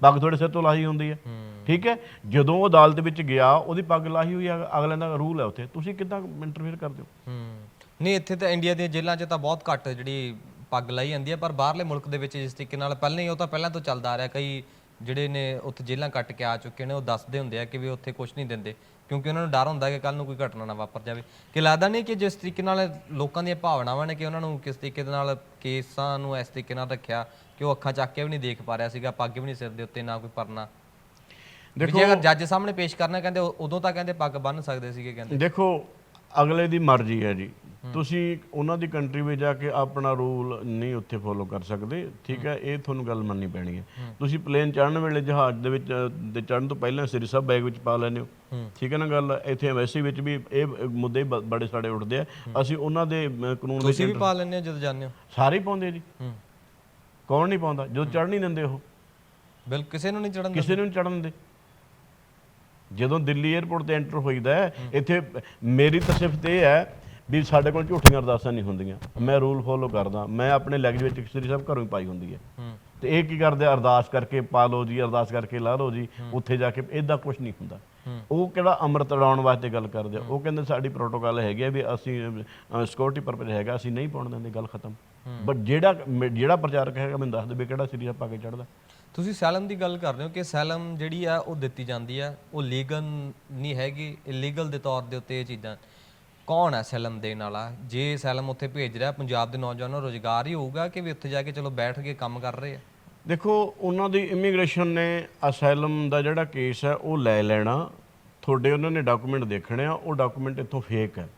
ਪੱਗ ਤੁਹਾਡੇ ਸਿਰ ਤੋਂ ਲਾਹੀ ਹੁੰਦੀ ਹੈ। ਠੀਕ ਹੈ? ਜਦੋਂ ਉਹ ਅਦਾਲਤ ਵਿੱਚ ਗਿਆ ਉਹਦੀ ਪੱਗ ਲਾਹੀ ਹੋਈ ਅਗਲੇ ਦਾ ਰੂਲ ਹੈ ਉੱਥੇ। ਤੁਸੀਂ ਕਿੱਦਾਂ ਇੰਟਰਫੇਅਰ ਕਰਦੇ ਹੋ? ਹੂੰ। ਨਹੀਂ ਇੱਥੇ ਤਾਂ ਇੰਡੀਆ ਦੀਆਂ ਜੇਲ੍ਹਾਂ 'ਚ ਤਾਂ ਬਹੁਤ ਘੱਟ ਜਿਹੜੀ ਪੱਗ ਲਾਈ ਜਾਂਦੀ ਹੈ ਪਰ ਬਾਹਰਲੇ ਮੁਲਕ ਦੇ ਵਿੱਚ ਜਿਸ ਤਰੀਕੇ ਨਾਲ ਪਹਿਲਾਂ ਹੀ ਉਹ ਤਾਂ ਪਹਿਲਾਂ ਤੋਂ ਚੱਲਦਾ ਆ ਰਿਹਾ। ਕਈ ਜਿਹੜੇ ਨੇ ਉੱਥੇ ਜੇਲ੍ਹਾਂ ਕੱਟ ਕੇ ਆ ਚੁੱਕੇ ਨੇ ਉਹ ਦੱਸਦੇ ਹੁੰਦੇ ਆ ਕਿ ਵੀ ਉੱਥੇ ਕੁਝ ਨਹੀਂ ਦਿੰਦੇ। ਕਿਉਂਕਿ ਉਹਨਾਂ ਨੂੰ ਡਰ ਹੁੰਦਾ ਕਿ ਕੱਲ ਨੂੰ ਕੋਈ ਘਟਨਾ ਨਾ ਵਾਪਰ ਜਾਵੇ। ਕਿ ਲੱਗਦਾ ਨਹੀਂ ਕਿ ਜਿਸ ਤਰੀਕੇ ਨਾਲ ਲੋਕਾਂ ਦੀਆਂ ਭਾਵਨਾਵਾਂ ਨੇ ਕਿ ਉਹਨਾਂ ਨੂੰ ਕਿਸ ਤਰੀਕੇ ਦੇ ਨਾਲ ਕੇਸਾਂ ਨੂੰ ਇਸ ਤਰੀਕੇ ਨਾਲ ਰੱਖਿਆ ਕਿ ਉਹ ਅੱਖਾਂ ਚੱਕ ਕੇ ਵੀ ਨਹੀਂ ਦੇਖ ਪਾ ਰਿਹਾ ਸੀਗਾ ਪੱਗ ਵੀ ਨਹੀਂ ਸਿਰ ਦੇ ਉੱਤੇ ਨਾ ਕੋਈ ਪਰਨਾ। ਦੇਖੋ ਜੇ ਅਗਰ ਜੱਜ ਸਾਹਮਣੇ ਪੇਸ਼ ਕਰਨਾ ਕਹਿੰਦੇ ਉਦੋਂ ਤਾਂ ਕਹਿੰਦੇ ਪੱਗ ਬੰਨ ਸਕਦੇ ਸੀਗੇ ਕਹਿੰਦੇ। ਦੇਖੋ ਅਗਲੇ ਦੀ ਮਰਜ਼ੀ ਹੈ ਜੀ। ਤੁਸੀਂ ਉਹਨਾਂ ਦੀ ਕੰਟਰੀ ਵਿੱਚ ਜਾ ਕੇ ਆਪਣਾ ਰੂਲ ਨਹੀਂ ਉੱਥੇ ਫੋਲੋ ਕਰ ਸਕਦੇ ਠੀਕ ਹੈ? ਇਹ ਤੁਹਾਨੂੰ ਗੱਲ ਮੰਨਣੀ ਪੈਣੀ ਹੈ। ਤੁਸੀਂ ਪਲੇਨ ਚੜਨ ਵੇਲੇ ਜਹਾਜ਼ ਦੇ ਵਿੱਚ ਦੇ ਚੜਨ ਤੋਂ ਪਹਿਲਾਂ ਸ੍ਰੀ ਸਾਹਿਬ ਬੈਗ ਵਿੱਚ ਪਾ ਲੈਂਦੇ ਹੋ। ਠੀਕ ਹੈ ਨਾ ਗੱਲ? ਇੱਥੇ ਐਮਬੈਸੀ ਵਿੱਚ ਵੀ ਇਹ ਮੁੱਦੇ ਬੜੇ ਸਾਡੇ ਉੱਠਦੇ ਆ। ਅਸੀਂ ਉਹਨਾਂ ਦੇ ਕਾਨੂੰਨ ਵਿੱਚ ਤੁਸੀਂ ਵੀ ਪਾ ਲੈਂਦੇ ਹੋ ਜਦੋਂ ਜਾਂਦੇ ਹੋ? ਸਾਰੇ ਪਾਉਂਦੇ ਜੀ। ਕੌਣ ਨਹੀਂ ਪਾਉਂਦਾ? ਜਦੋਂ ਚੜ ਨਹੀਂ ਦਿੰਦੇ ਉਹ। ਬਿਲ ਕਿਸੇ ਨੂੰ ਨਹੀਂ ਚੜਨ ਕਿਸੇ ਨੂੰ ਚੜਨ ਦਿੰਦੇ। ਜਦੋਂ ਦਿੱਲੀ 에ਅਰਪੋਰਟ ਤੇ ਐਂਟਰ ਹੋਈਦਾ ਇੱਥੇ ਮੇਰੀ ਤਾਂ ਸਿਫਤ ਇਹ ਹੈ ਵੀ ਸਾਡੇ ਕੋਲ ਝੂਠੀਆਂ ਅਰਦਾਸਾਂ ਨਹੀਂ ਹੁੰਦੀਆਂ। ਮੈਂ ਰੂਲ ਫੋਲੋ ਕਰਦਾ। ਮੈਂ ਆਪਣੇ ਲੈਗਜ ਵਿੱਚ ਸ੍ਰੀ ਸਾਹਿਬ ਘਰੋਂ ਹੀ ਪਾਈ ਹੁੰਦੀ ਹੈ। ਹੂੰ। ਤੇ ਇਹ ਕੀ ਕਰਦੇ ਅਰਦਾਸ ਕਰਕੇ ਪਾ ਲਓ ਜੀ ਅਰਦਾਸ ਕਰਕੇ ਲਾ ਲਓ ਜੀ ਉੱਥੇ ਜਾ ਕੇ ਇਦਾਂ ਕੁਝ ਨਹੀਂ ਹੁੰਦਾ। ਉਹ ਕਿਹੜਾ ਅੰਮ੍ਰਿਤ ਉਡਾਉਣ ਵਾਸਤੇ ਗੱਲ ਕਰਦੇ ਉਹ ਕਹਿੰਦੇ ਸਾਡੀ ਪ੍ਰੋਟੋਕਾਲ ਹੈਗੀ ਆ ਵੀ ਅਸੀਂ ਸਿਕਿਉਰਿਟੀ ਪਰਪਸ ਹੈਗਾ ਅਸੀਂ ਨਹੀਂ ਪਾਉਣ ਦਿੰਦੇ ਗੱਲ ਖਤਮ। ਬਟ ਜਿਹੜਾ ਜਿਹੜਾ ਪ੍ਰਚਾਰਕ ਹੈਗਾ ਮੈਨੂੰ ਦੱਸ ਦੇਵੇ ਕਿਹੜਾ ਸ੍ਰੀ ਸਾਹਿਬ ਪਾ ਕੇ ਚੜਦਾ ਤੁਸੀਂ ਸੈਲਮ ਦੀ ਗੱਲ ਕਰ ਰਹੇ ਹੋ ਕਿ ਸੈਲਮ ਜਿਹੜੀ ਆ ਉਹ ਦਿੱਤੀ ਜਾਂਦੀ ਆ। ਉਹ ਲੀਗਲ ਨਹੀਂ ਹੈਗੀ ਇਲੀਗਲ ਦੇ ਤੌਰ ਦੇ ਉੱਤੇ ਇਹ ਚੀਜ਼ਾਂ। ਕੌਣ ਹੈ ਸੈਲਮ ਦੇਣ ਵਾਲਾ ਜੇ ਸੈਲਮ ਉੱਥੇ ਭੇਜ ਰਿਹਾ ਪੰਜਾਬ ਦੇ ਨੌਜਵਾਨਾਂ ਨੂੰ ਰੋਜ਼ਗਾਰ ਹੀ ਹੋਊਗਾ ਕਿ ਵੀ ਉੱਥੇ ਜਾ ਕੇ ਚਲੋ ਬੈਠ ਕੇ ਕੰਮ ਕਰ ਰਹੇ ਆ? ਦੇਖੋ ਉਹਨਾਂ ਦੀ ਇਮੀਗ੍ਰੇਸ਼ਨ ਨੇ ਅਸਾਈਲਮ ਦਾ ਜਿਹੜਾ ਕੇਸ ਹੈ ਉਹ ਲੈ ਲੈਣਾ। ਤੁਹਾਡੇ ਉਹਨਾਂ ਨੇ ਡਾਕੂਮੈਂਟ ਦੇਖਣੇ ਆ ਉਹ ਡਾਕੂਮੈਂਟ ਇੱਥੋਂ ਫੇਕ ਹੈ।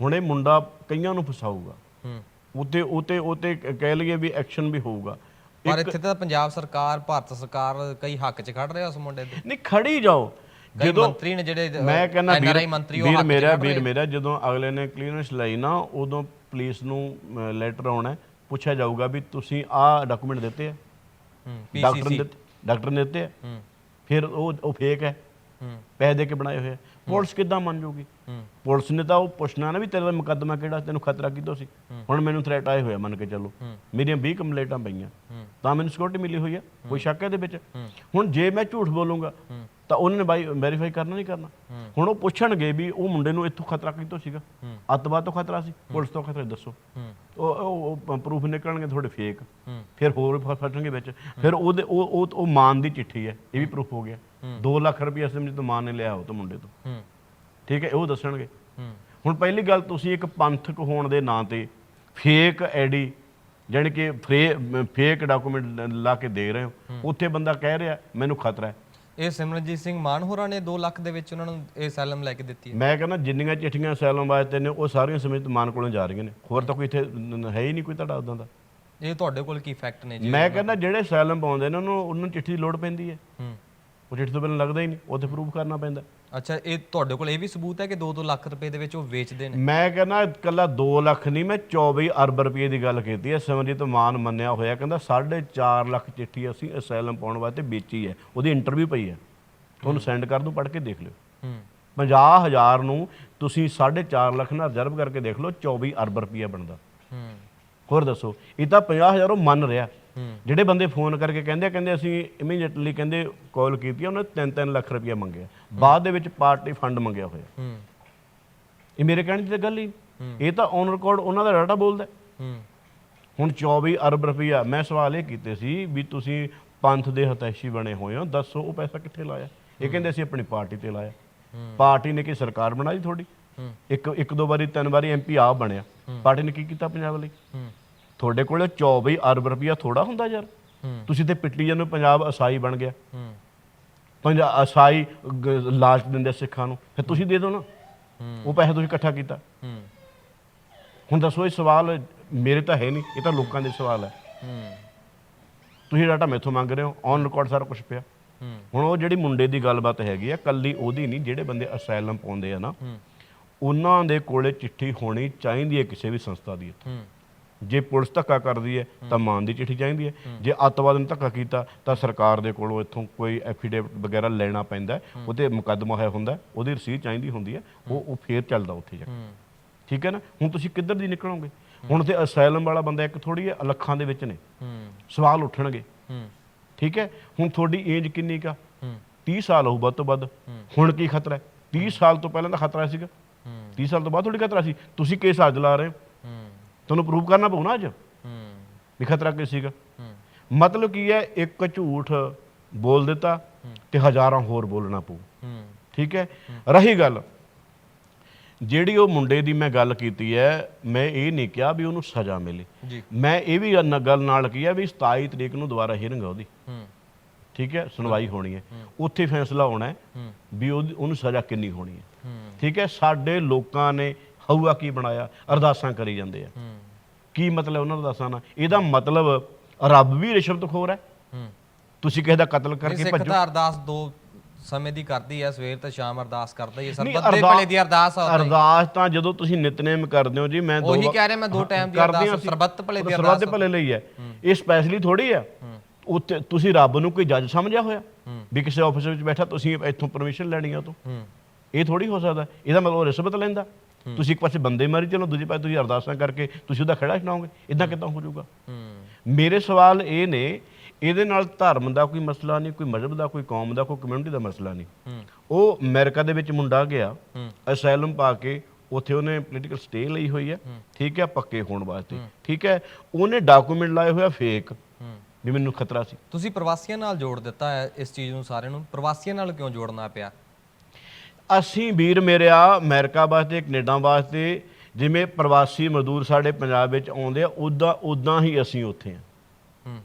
ਹੁਣ ਇਹ ਮੁੰਡਾ ਕਈਆਂ ਨੂੰ ਫਸਾਊਗਾ। ਹੂੰ। ਉਤੇ ਉਤੇ ਉਤੇ ਕਹਿ ਲਈਏ ਵੀ ਐਕਸ਼ਨ ਵੀ ਹੋਊਗਾ। ਪਰ ਇੱਥੇ ਤਾਂ ਪੰਜਾਬ ਸਰਕਾਰ ਭਾਰਤ ਸਰਕਾਰ ਕਈ ਹੱਕ 'ਚ ਖੜ ਰਿਹਾ ਉਸ ਮੁੰਡੇ ਦੇ। ਨਹੀਂ ਖੜੀ ਜਾਓ। ਕਈ ਜਦੋਂ ਮੰਤਰੀ ਨੇ ਜਿਹੜੇ ਮੈਂ ਕਹਿੰਦਾ ਵੀਰ ਮੰਤਰੀ ਵੀਰ ਮੇਰਾ ਵੀਰ ਮੇਰਾ ਜਦੋਂ ਅਗਲੇ ਨੇ ਕਲੀਅਰੈਂਸ ਲਈ ਨਾ ਉਦੋਂ ਪੁਲਿਸ ਨੂੰ ਲੈਟਰ ਆਉਣਾ ਪੁੱਛਿਆ ਜਾਊਗਾ ਵੀ ਤੁਸੀਂ ਆਹ ਡਾਕੂਮੈਂਟ ਦਿੱਤੇ ਆ। ਹੂੰ ਡਾਕਟਰ ਨੇ ਡਾਕਟਰ ਨੇ ਦਿੱਤੇ ਆ। ਹੂੰ। ਫਿਰ ਉਹ ਉਹ ਫੇਕ ਹੈ। ਹੂੰ। ਪੈਸੇ ਦੇ ਕੇ ਬਣਾਏ ਹੋਏ ਆ। ਪੁਲਿਸ ਕਿੱਦਾਂ ਮੰਨ ਜੂਗੀ? ਪੁਲਿਸ ਨੇ ਤਾਂ ਉਹ ਪੁੱਛਣਾ ਨਾ ਵੀ ਤੇਰਾ ਮੁਕੱਦਮਾ ਕਿਹੜਾ ਤੈਨੂੰ ਖਤਰਾ ਕਿਦੋਂ ਸੀ? ਹੁਣ ਮੈਨੂੰ ਥ੍ਰੈਟ ਆਏ ਹੋਇਆ ਮੰਨ ਕੇ ਚੱਲੋ। ਮੇਰੀਆਂ 20 ਕੰਪਲੇਂਟਾਂ ਪਈਆਂ। ਤਾਂ ਮੈਨੂੰ ਸਿਕਿਉਰਿਟੀ ਮਿਲੀ ਹੋਈ ਆ ਕੋਈ ਸ਼ੱਕ ਹੈ ਇਹਦੇ ਵਿੱਚ? ਹੁਣ ਜੇ ਮੈਂ ਝੂਠ ਬੋਲੂੰਗਾ ਤਾਂ ਉਹਨਾਂ ਨੇ ਬਾਈ ਵੈਰੀਫਾਈ ਕਰਨਾ ਨਹੀਂ ਕਰਨਾ? ਹੁਣ ਉਹ ਪੁੱਛਣਗੇ ਵੀ ਉਹ ਮੁੰਡੇ ਨੂੰ ਇੱਥੋਂ ਖਤਰਾ ਕਿਤੋਂ ਸੀਗਾ? ਅੱਤਵਾਦ ਤੋਂ ਖਤਰਾ ਸੀ? ਪੁਲਿਸ ਤੋਂ ਖਤਰਾ ਦੱਸੋ। ਉਹ ਉਹ ਪ੍ਰੂਫ ਨਿਕਲਣਗੇ ਤੁਹਾਡੇ ਫੇਕ ਫਿਰ ਹੋਰ ਫਸਣਗੇ ਵਿੱਚ। ਫਿਰ ਉਹਦੇ ਉਹ ਉਹ ਮਾਨ ਦੀ ਚਿੱਠੀ ਹੈ। ਇਹ ਵੀ ਪ੍ਰੂਫ ਹੋ ਗਿਆ। 2 ਲੱਖ ਰੁਪਏ ਅਸਮ ਤੋਂ ਮਾਨ ਨੇ ਲਿਆ ਉਹ ਤੋਂ ਮੁੰਡੇ ਤੋਂ। ਠੀਕ ਹੈ ਉਹ ਦੱਸਣਗੇ। ਹੁਣ ਪਹਿਲੀ ਗੱਲ ਤੁਸੀਂ ਇੱਕ ਪੰਥਕ ਹੋਣ ਦੇ ਨਾਂ ਤੇ ਫੇਕ ਆਈਡੀ ਜਾਣੀ ਕਿ ਫੇਕ ਡਾਕੂਮੈਂਟ ਲਾ ਕੇ ਦੇ ਰਹੇ ਹੋ। ਉੱਥੇ ਬੰਦਾ ਕਹਿ ਰਿਹਾ ਮੈਨੂੰ ਖਤਰਾ ਹੈ। ਇਹ ਸਿਮਰਨਜੀਤ ਸਿੰਘ ਮਾਨ ਹੋਰਾਂ ਨੇ 2 ਲੱਖ ਦੇ ਵਿੱਚ ਉਹਨਾਂ ਨੂੰ ਇਹ ਸੈਲਮ ਲੈ ਕੇ ਦਿੱਤੀ ਹੈ। ਮੈਂ ਕਹਿੰਦਾ ਜਿੰਨੀਆਂ ਚਿੱਠੀਆਂ ਸੈਲਮ ਵਾਸਤੇ ਨੇ ਉਹ ਸਾਰੀਆਂ ਸਮੇਤ ਮਾਨ ਕੋਲੋਂ ਜਾ ਰਹੀਆਂ ਨੇ। ਹੋਰ ਤਾਂ ਕੋਈ ਇੱਥੇ ਹੈ ਹੀ ਨਹੀਂ ਕੋਈ ਤੁਹਾਡਾ ਉਦਾਂ ਦਾ। ਇਹ ਤੁਹਾਡੇ ਕੋਲ ਕੀ ਫੈਕਟ ਨੇ ਜੀ? ਮੈਂ ਕਹਿੰਦਾ ਜਿਹੜੇ ਸੈਲਮ ਪਾਉਂਦੇ ਨੇ ਉਹਨੂੰ ਉਹਨਾਂ ਨੂੰ ਚਿੱਠੀ ਦੀ ਲੋੜ ਪੈਂਦੀ ਹੈ। ਹੂੰ। ਉਹ ਚਿੱਠੀ ਤੋਂ ਬਿਨਾਂ ਲੱਗਦਾ ਹੀ ਨਹੀਂ ਉੱਥੇ ਪ੍ਰੂਫ ਕਰਨਾ ਪੈਂਦਾ। ਅੱਛਾ ਇਹ ਤੁਹਾਡੇ ਕੋਲ ਇਹ ਵੀ ਸਬੂਤ ਹੈ ਕਿ 2-2 ਲੱਖ ਰੁਪਏ ਦੇ ਵਿੱਚ ਉਹ ਵੇਚਦੇ ਨੇ? ਮੈਂ ਕਹਿੰਦਾ ਇਕੱਲਾ 2 ਲੱਖ ਨਹੀਂ ਮੈਂ 24 ਅਰਬ ਰੁਪਏ ਦੀ ਗੱਲ ਕੀਤੀ ਹੈ। ਸਿਮਰਜੀਤ ਮਾਨ ਮੰਨਿਆ ਹੋਇਆ ਕਹਿੰਦਾ 4.5 ਲੱਖ ਚਿੱਠੀ ਅਸੀਂ ਅਸਾਈਲਮ ਪਾਉਣ ਵਾਸਤੇ ਵੇਚੀ ਹੈ। ਉਹਦੀ ਇੰਟਰਵਿਊ ਪਈ ਹੈ। ਤੁਹਾਨੂੰ ਸੈਂਡ ਕਰ ਦੂੰ ਪੜ੍ਹ ਕੇ ਦੇਖ ਲਿਓ। ਹੂੰ। 50000 ਨੂੰ ਤੁਸੀਂ 4.5 ਲੱਖ ਨਾਲ ਰਿਜ਼ਰਵ ਕਰਕੇ ਦੇਖ ਲਓ 24 ਅਰਬ ਰੁਪਏ ਬਣਦਾ। ਹੂੰ। ਹੋਰ ਦੱਸੋ ਇਹ ਤਾਂ 50000 ਉਹ ਮੰਨ ਰਿਹਾ। ਜਿਹੜੇ ਬੰਦੇ ਫੋਨ ਕਰਕੇ ਕਹਿੰਦੇ ਕਹਿੰਦੇ ਅਸੀਂ ਇਮੀਡੀਏਟਲੀ ਕਹਿੰਦੇ ਕਾਲ ਕੀਤੀ ਉਹਨੇ 3-3 ਲੱਖ ਰੁਪਏ ਮੰਗਿਆ ਬਾਅਦ ਦੇ ਵਿੱਚ ਪਾਰਟੀ ਫੰਡ ਮੰਗਿਆ ਹੋਇਆ। ਇਹ ਮੇਰੇ ਕਹਿਣ ਦੀ ਤਾਂ ਗੱਲ ਹੀ। ਇਹ ਤਾਂ ਔਨ ਰਿਕਾਰਡ ਉਹਨਾਂ ਦਾ ਡਾਟਾ ਬੋਲਦਾ। ਹੁਣ 24 ਅਰਬ ਰੁਪਈਆ ਮੈਂ ਸਵਾਲ ਇਹ ਕੀਤੇ ਸੀ ਵੀ ਤੁਸੀਂ ਪੰਥ ਦੇ ਹਤੈਸ਼ੀ ਬਣੇ ਹੋਏ ਹੋ ਦੱਸੋ ਉਹ ਪੈਸਾ ਕਿੱਥੇ ਲਾਇਆ? ਇਹ ਕਹਿੰਦੇ ਅਸੀਂ ਆਪਣੀ ਪਾਰਟੀ ਤੇ ਲਾਇਆ। ਪਾਰਟੀ ਨੇ ਕੀ ਸਰਕਾਰ ਬਣਾਈ ਤੁਹਾਡੀ? ਹੂੰ। ਇੱਕ ਇੱਕ ਦੋ ਵਾਰੀ ਤਿੰਨ ਵਾਰੀ ਐਮਪੀ ਆਪ ਬਣਿਆ। ਪਾਰਟੀ ਨੇ ਕੀ ਕੀਤਾ ਪੰਜਾਬ ਲਈ? ਤੁਹਾਡੇ ਕੋਲ 24 ਅਰਬ ਰੁਪਈਆ ਥੋੜਾ ਹੁੰਦਾ ਯਾਰ। ਤੁਸੀਂ ਤੇ ਪਿੱਟਲੀ ਜਾਂਦੇ ਹੋ, ਪੰਜਾਬ ਅਸਾਈ ਬਣ ਗਿਆ। ਹੂੰ। ਪੰਜਾਬ ਅਸਾਈ ਲਾਲਚ ਦਿੰਦੇ ਸਿੱਖਾਂ ਨੂੰ। ਫਿਰ ਤੁਸੀਂ ਦੇ ਦਿਓ ਨਾ। ਉਹ ਪੈਸੇ ਤੁਸੀਂ ਇਕੱਠਾ ਕੀਤਾ। ਹੁਣ ਦੱਸੋ ਇਹ ਸਵਾਲ ਮੇਰੇ ਤਾਂ ਹੈ ਨਹੀਂ ਇਹ ਤਾਂ ਲੋਕਾਂ ਦੇ ਸਵਾਲ ਹੈ। ਤੁਸੀਂ ਡਾਟਾ ਮੈਥੋਂ ਮੰਗ ਰਹੇ ਹੋ ਔਨ ਰਿਕਾਰਡ ਸਾਰਾ ਕੁਝ ਪਿਆ। ਹੁਣ ਉਹ ਜਿਹੜੀ ਮੁੰਡੇ ਦੀ ਗੱਲਬਾਤ ਹੈਗੀ ਆ ਕੱਲੀ ਉਹਦੀ ਨਹੀਂ ਜਿਹੜੇ ਬੰਦੇ ਅਸਾਈਲਮ ਪਾਉਂਦੇ ਆ ਨਾ ਉਹਨਾਂ ਦੇ ਕੋਲੇ ਚਿੱਠੀ ਹੋਣੀ ਚਾਹੀਦੀ ਹੈ ਕਿਸੇ ਵੀ ਸੰਸਥਾ ਦੀ ਹੂੰ। ਜੇ ਪੁਲਿਸ ਧੱਕਾ ਕਰਦੀ ਹੈ ਤਾਂ ਮਾਨ ਦੀ ਚਿੱਠੀ ਚਾਹੀਦੀ ਹੈ। ਜੇ ਅੱਤਵਾਦ ਨੇ ਧੱਕਾ ਕੀਤਾ ਤਾਂ ਸਰਕਾਰ ਦੇ ਕੋਲੋਂ ਇੱਥੋਂ ਕੋਈ ਐਫੀਡੇਵਿਟ ਵਗੈਰਾ ਲੈਣਾ ਪੈਂਦਾ ਹੈ। ਉਹਤੇ ਮੁਕੱਦਮਾ ਹੋਇਆ ਹੁੰਦਾ ਉਹਦੀ ਰਸੀਦ ਚਾਹੀਦੀ ਹੁੰਦੀ ਹੈ ਉਹ ਉਹ ਫੇਰ ਚੱਲਦਾ ਉੱਥੇ ਜਾ ਕੇ। ਠੀਕ ਹੈ ਨਾ? ਹੁਣ ਤੁਸੀਂ ਕਿੱਧਰ ਦੀ ਨਿਕਲੋਗੇ? ਹੁਣ ਤੇ ਅਸਾਈਲਮ ਵਾਲਾ ਬੰਦਾ ਇੱਕ ਥੋੜੀ ਹੈ ਲੱਖਾਂ ਦੇ ਵਿੱਚ ਨੇ। ਸਵਾਲ ਉੱਠਣਗੇ। ਠੀਕ ਹੈ? ਹੁਣ ਤੁਹਾਡੀ ਏਜ ਕਿੰਨੀ ਕਾ ਹੂੰ। 30 ਸਾਲ ਹੋਊ ਵੱਧ ਤੋਂ ਵੱਧ। ਹੁਣ ਕੀ ਖਤਰਾ ਹੈ? 30 ਸਾਲ ਤੋਂ ਪਹਿਲਾਂ ਤਾਂ ਖਤਰਾ ਸੀਗਾ। ਹੂੰ। 30 ਸਾਲ ਤੋਂ ਬਾਅਦ ਥੋੜੀ ਖਤਰਾ ਸੀ। ਤੁਸੀਂ ਕੇਸ ਅੱਜ ਲਾ ਰਹੇ ਹੂੰ? ਤੁਹਾਨੂੰ ਪ੍ਰੂਫ ਕਰਨਾ ਪਊ ਨਾ ਅੱਜ? ਹੂੰ। ਵੀ ਖਤਰਾ ਕੀ ਸੀਗਾ? ਹੂੰ। ਮਤਲਬ ਕੀ ਹੈ ਇੱਕ ਝੂਠ ਬੋਲ ਦਿੱਤਾ ਤੇ ਹਜ਼ਾਰਾਂ ਹੋਰ ਬੋਲਣਾ ਪਊ। ਹੂੰ। ਠੀਕ ਹੈ? ਰਹੀ ਗੱਲ ਜਿਹੜੀ ਉਹ ਮੁੰਡੇ ਦੀ ਮੈਂ ਗੱਲ ਕੀਤੀ ਹੈ ਮੈਂ ਇਹ ਨਹੀਂ ਕਿਹਾ ਵੀ ਉਹਨੂੰ ਸਜ਼ਾ ਮਿਲੇ। ਮੈਂ ਇਹ ਵੀ ਗੱਲ ਨਾਲ ਕੀ ਹੈ ਵੀ 27 ਤਰੀਕ ਨੂੰ ਦੁਬਾਰਾ ਹੀਅਰਿੰਗ ਆ ਉਹਦੀ। ਹੂੰ। ਠੀਕ ਹੈ? ਸੁਣਵਾਈ ਹੋਣੀ ਹੈ। ਉੱਥੇ ਫੈਸਲਾ ਹੋਣਾ ਹੈ ਵੀ ਉਹਨੂੰ ਸਜ਼ਾ ਕਿੰਨੀ ਹੋਣੀ ਹੂੰ। ਠੀਕ ਹੈ? ਸਾਡੇ ਲੋਕਾਂ ਨੇ ਹਊਆ ਕੀ ਬਣਾਇਆ? ਅਰਦਾਸਾਂ ਕਰੀ ਜਾਂਦੇ ਆ। ਕੀ ਮਤਲਬ ਉਹਨਾਂ ਅਰਦਾਸਾਂ ਦਾ ਇਹਦਾ ਮਤਲਬ ਰੱਬ ਵੀ ਰਿਸ਼ਵਤਖੋਰ ਹੈ। ਹੂੰ। ਤੁਸੀਂ ਕਿਸੇ ਦਾ ਕਤਲ ਕਰਕੇ ਸਿੱਖ ਭੱਜੋ। ਤਾਂ ਅਰਦਾਸ ਦੋ ਸਮੇਂ ਦੀ ਕਰਦੀ ਹੈ ਸਵੇਰ ਤੇ ਸ਼ਾਮ ਅਰਦਾਸ ਕਰਦਾ ਹੀ ਸਰਬੱਤ ਦੇ ਅਰਦਾਸ- ਭਲੇ ਦੀ ਅਰਦਾਸ ਆ ਉੱਦਾਂ ਹੀ। ਅਰਦਾਸ ਤਾਂ ਜਦੋਂ ਤੁਸੀਂ ਨਿਤਨੇਮ ਕਰਦੇ ਹੋ ਜੀ ਮੈਂ ਦੋ ਉਹੀ ਕਹਿ ਰਿਹਾ ਮੈਂ ਦੋ ਟਾਈਮ ਦੀ ਅਰਦਾਸ। ਸਰਬੱਤ ਭਲੇ ਦੀ ਉਹ ਸਰਬੱਤ ਅਰਦਾਸ ਭਲੇ ਲਈ ਹੈ। ਇਹ ਸਪੈਸ਼ਲੀ ਥੋੜੀ ਆ ਉੱਤੇ ਤੁਸੀਂ ਰੱਬ ਨੂੰ ਕੋਈ ਜੱਜ ਸਮਝਿਆ ਹੋਇਆ? ਵੀ ਕਿਸੇ ਆਫਿਸ ਵਿੱਚ ਬੈਠਾ ਤੁਸੀਂ ਇੱਥੋਂ ਪਰਮਿਸ਼ਨ ਲੈਣੀ ਆ ਤੋਂ ਇਹ ਥੋੜੀ ਹੋ ਸਕਦਾ। ਇਹਦਾ ਮਤਲਬ ਉਹ ਰਿਸ਼ਵਤ ਲੈਂਦਾ। ਤੁਸੀਂ ਇੱਕ ਪਾਸੇ ਬੰਦੇ ਮਾਰੀ ਚਲੋ ਦੂਜੇ ਪਾਸੇ ਤੁਸੀਂ ਅਰਦਾਸਾਂ ਕਰਕੇ ਤੁਸੀਂ ਉਹਦਾ ਖੜਾ ਛਡਾਓਗੇ ਇਦਾਂ ਕਿਦਾਂ ਹੋ ਜਾਊਗਾ? ਮੇਰੇ ਸਵਾਲ ਇਹ ਨੇ ਇਹਦੇ ਨਾਲ ਧਰਮ ਦਾ ਕੋਈ ਮਸਲਾ ਨਹੀਂ ਕੋਈ ਮਜ਼ਹਬ ਦਾ ਕੋਈ ਕੌਮ ਦਾ ਕੋਈ ਕਮਿਊਨਿਟੀ ਦਾ ਮਸਲਾ ਨਹੀਂ। ਉਹ ਅਮਰੀਕਾ ਦੇ ਵਿੱਚ ਮੁੰਡਾ ਗਿਆ ਅਸਾਈਲਮ ਪਾ ਕੇ ਉੱਥੇ ਉਹਨੇ ਪੋਲੀਟੀਕਲ ਸਟੇ ਲਈ ਹੋਈ ਹੈ। ਠੀਕ ਹੈ ਪੱਕੇ ਹੋਣ ਵਾਸਤੇ। ਠੀਕ ਹੈ ਉਹਨੇ ਡਾਕੂਮੈਂਟ ਲਾਏ ਹੋਇਆ ਫੇਕ ਵੀ ਮੈਨੂੰ ਖਤਰਾ ਸੀ। ਤੁਸੀਂ ਪ੍ਰਵਾਸੀਆਂ ਨਾਲ ਜੋੜ ਦਿੱਤਾ ਹੈ ਇਸ ਚੀਜ਼ ਨੂੰ ਸਾਰਿਆਂ ਨੂੰ। ਪ੍ਰਵਾਸੀਆਂ ਨਾਲ ਕਿਉਂ ਜੋੜਨਾ ਪਿਆ? ਅਸੀਂ ਵੀਰ ਮੇਰਿਆ ਅਮਰੀਕਾ ਵਾਸਤੇ ਕੈਨੇਡਾ ਵਾਸਤੇ ਜਿਵੇਂ ਪ੍ਰਵਾਸੀ ਮਜ਼ਦੂਰ ਸਾਡੇ ਪੰਜਾਬ ਵਿੱਚ ਆਉਂਦੇ ਆ ਉਦਾਂ ਉਦਾਂ ਹੀ ਅਸੀਂ ਉੱਥੇ ਆ। ਹੂੰ।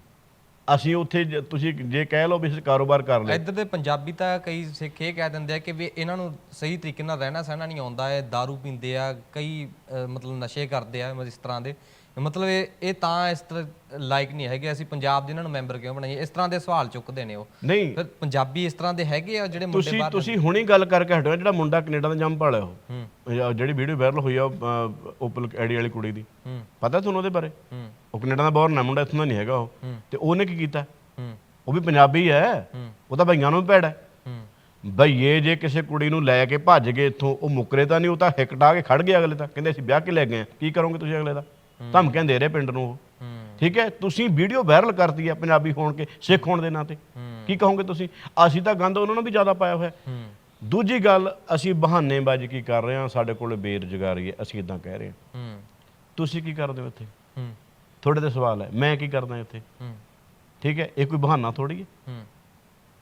ਅਸੀਂ ਉੱਥੇ ਤੁਸੀਂ ਜੇ ਕਹਿ ਲਓ ਵੀ ਅਸੀਂ ਕਾਰੋਬਾਰ ਕਰ ਲਿਆ। ਇੱਧਰ ਦੇ ਪੰਜਾਬੀ ਤਾਂ ਕਈ ਸਿੱਖ ਇਹ ਕਹਿ ਦਿੰਦੇ ਆ ਕਿ ਵੀ ਇਹਨਾਂ ਨੂੰ ਸਹੀ ਤਰੀਕੇ ਨਾਲ ਰਹਿਣਾ ਸਹਿਣਾ ਨਹੀਂ ਆਉਂਦਾ ਹੈ दारू ਪੀਂਦੇ ਆ ਕਈ ਮਤਲਬ ਨਸ਼ੇ ਕਰਦੇ ਆ ਇਸ ਤਰ੍ਹਾਂ ਦੇ। ਮਤਲਬ ਇਹ ਇਹ ਤਾਂ ਇਸ ਤਰ੍ਹਾਂ ਲਾਇਕ ਨਹੀਂ ਹੈਗੇ ਅਸੀਂ ਪੰਜਾਬ ਦੇ ਇਹਨਾਂ ਨੂੰ ਮੈਂਬਰ ਕਿਉਂ ਬਣਾਈਏ? ਇਸ ਤਰ੍ਹਾਂ ਦੇ ਸਵਾਲ ਚੁੱਕਦੇ ਨੇ ਉਹ। ਨਹੀਂ। ਫਿਰ ਪੰਜਾਬੀ ਇਸ ਤਰ੍ਹਾਂ ਦੇ ਹੈਗੇ ਆ ਜਿਹੜੇ ਮੁੰਡੇ ਤੁਸੀਂ ਬਾਹਰ ਤੁਸੀਂ ਹੁਣੀ ਗੱਲ ਕਰਕੇ ਹਟੋ ਜਿਹੜਾ ਮੁੰਡਾ ਕੈਨੇਡਾ ਦਾ ਜੰਮ ਪਾਲਿਆ ਉਹ। ਜਿਹੜੀ ਵੀਡੀਓ ਵਾਇਰਲ ਹੋਈ ਆ ਓਪਲ ਐਡੀ ਵਾਲੀ ਕੁੜੀ ਦੀ। ਪਤਾ ਤੁਹਾਨੂੰ ਉਹਦੇ ਬਾਰੇ? ਉਹ ਕੈਨੇਡਾ ਦਾ ਬੌਰਨ ਹੈ ਮੁੰਡਾ ਇੱਥੋਂ ਦਾ ਨਹੀਂ ਹੈਗਾ ਉਹ। ਤੇ ਉਹਨੇ ਕੀ ਕੀਤਾ? ਉਹ ਵੀ ਪੰਜਾਬੀ ਹੈ। ਉਹ ਤਾਂ ਭਾਈਆਂ ਨੂੰ ਵੀ ਭੈੜਾ ਬਈਏ ਜੇ ਕਿਸੇ ਕੁੜੀ ਨੂੰ ਲੈ ਕੇ ਭੱਜ ਗਏ ਇੱਥੋਂ ਉਹ ਮੁਕਰੇ ਤਾਂ ਨਹੀਂ ਉਹ ਤਾਂ ਹਿੱਕਟਾ ਕੇ ਖੜ ਗਏ ਅਗਲੇ ਤਾਂ। ਕਹਿੰਦੇ ਅਸੀਂ ਵਿਆਹ ਕੇ ਲੈ ਗਏ ਕੀ ਕਰੋਗੇ ਤੁਸੀਂ ਅਗਲੇ ਦਾ? ਧਮਕੀਆਂ ਦੇ ਰਹੇ ਪਿੰਡ ਨੂੰ ਉਹ। ਠੀਕ ਹੈ? ਤੁਸੀਂ ਵੀਡੀਓ ਵਾਇਰਲ ਕਰਤੀ ਹੈ ਪੰਜਾਬੀ ਹੋਣ ਕੇ ਸਿੱਖ ਹੋਣ ਦੇ ਨਾਂ ਤੇ। ਕੀ ਕਹੋਗੇ ਤੁਸੀਂ? ਅਸੀਂ ਤਾਂ ਗੰਦ ਉਹਨਾਂ ਨੂੰ ਵੀ ਜ਼ਿਆਦਾ ਪਾਇਆ ਹੋਇਆ। ਦੂਜੀ ਗੱਲ ਅਸੀਂ ਬਹਾਨੇਬਾਜ਼ੀ ਕੀ ਕਰ ਰਹੇ ਹਾਂ? ਸਾਡੇ ਕੋਲ ਬੇਰੁਜ਼ਗਾਰੀ ਹੈ ਅਸੀਂ ਇਦਾਂ ਕਹਿ ਰਹੇ ਹਾਂ। ਤੁਸੀਂ ਕੀ ਕਰਦੇ ਹੋ ਇੱਥੇ? ਤੁਹਾਡੇ ਤੇ ਸਵਾਲ ਹੈ ਮੈਂ ਕੀ ਕਰਦਾ ਇੱਥੇ? ਠੀਕ ਹੈ? ਇਹ ਕੋਈ ਬਹਾਨਾ ਥੋੜੀ ਹੈ?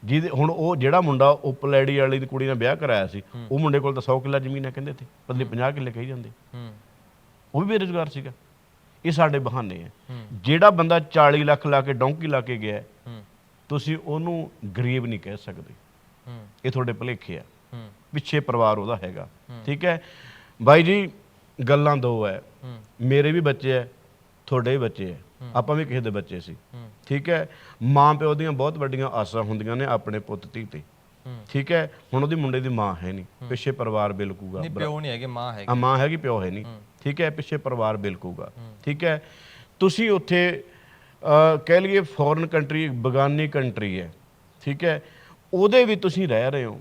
ਜਿਹਦੇ ਹੁਣ ਉਹ ਜਿਹੜਾ ਮੁੰਡਾ ਉਪਲੈੜੀ ਵਾਲੀ ਦੀ ਕੁੜੀ ਨਾਲ ਵਿਆਹ ਕਰਾਇਆ ਸੀ ਉਹ ਮੁੰਡੇ ਕੋਲ ਤਾਂ 100 ਕਿੱਲਾ ਜ਼ਮੀਨ ਹੈ ਕਹਿੰਦੇ ਤੇ ਪਤਨੀ 50 ਕਿੱਲੇ ਕਹੀ ਜਾਂਦੇ। ਉਹ ਵੀ ਬੇਰੁਜ਼ਗਾਰ ਸੀਗਾ। ਇਹ ਸਾਡੇ ਬਹਾਨੇ ਆ। ਜਿਹੜਾ ਬੰਦਾ 40 ਲੱਖ ਲਾ ਕੇ ਡੌਂਕੀ ਲਾ ਕੇ ਗਿਆ ਤੁਸੀਂ ਉਹਨੂੰ ਗਰੀਬ ਨਹੀਂ ਕਹਿ ਸਕਦੇ। ਇਹ ਤੁਹਾਡੇ ਭੁਲੇਖੇ ਆ। ਪਿੱਛੇ ਪਰਿਵਾਰ ਉਹਦਾ ਹੈਗਾ। ਠੀਕ ਹੈ? ਬਾਈ ਜੀ ਗੱਲਾਂ ਦੋ ਹੈ ਮੇਰੇ ਵੀ ਬੱਚੇ ਹੈ ਤੁਹਾਡੇ ਵੀ ਬੱਚੇ ਹੈ ਆਪਾਂ ਵੀ ਕਿਸੇ ਦੇ ਬੱਚੇ ਸੀ। ਠੀਕ ਹੈ? ਮਾਂ ਪਿਓ ਦੀਆਂ ਬਹੁਤ ਵੱਡੀਆਂ ਆਸਾਂ ਹੁੰਦੀਆਂ ਨੇ ਆਪਣੇ ਪੁੱਤ ਧੀ ਤੇ। ਠੀਕ ਹੈ? ਹੁਣ ਉਹਦੀ ਮੁੰਡੇ ਦੀ ਮਾਂ ਹੈ ਨਹੀਂ। ਪਿੱਛੇ ਪਰਿਵਾਰ ਬਿਲਕੂਗਾ ਨਹੀਂ ਪਿਓ ਨਹੀਂ ਹੈਗੇ ਮਾਂ ਹੈਗੀ। ਆ ਮਾਂ ਹੈਗੀ ਪਿਓ ਹੈ ਨਹੀਂ। ਠੀਕ ਹੈ, ਪਿੱਛੇ ਪਰਿਵਾਰ ਬਿਲਕੂਗਾ ਠੀਕ ਹੈ, ਤੁਸੀਂ ਉੱਥੇ ਕਹਿ ਲਈਏ ਫੋਰਨ ਕੰਟਰੀ ਬਗਾਨੀ ਕੰਟਰੀ ਹੈ। ਠੀਕ ਹੈ, ਉਹਦੇ ਵੀ ਤੁਸੀਂ ਰਹਿ ਰਹੇ ਹੋ।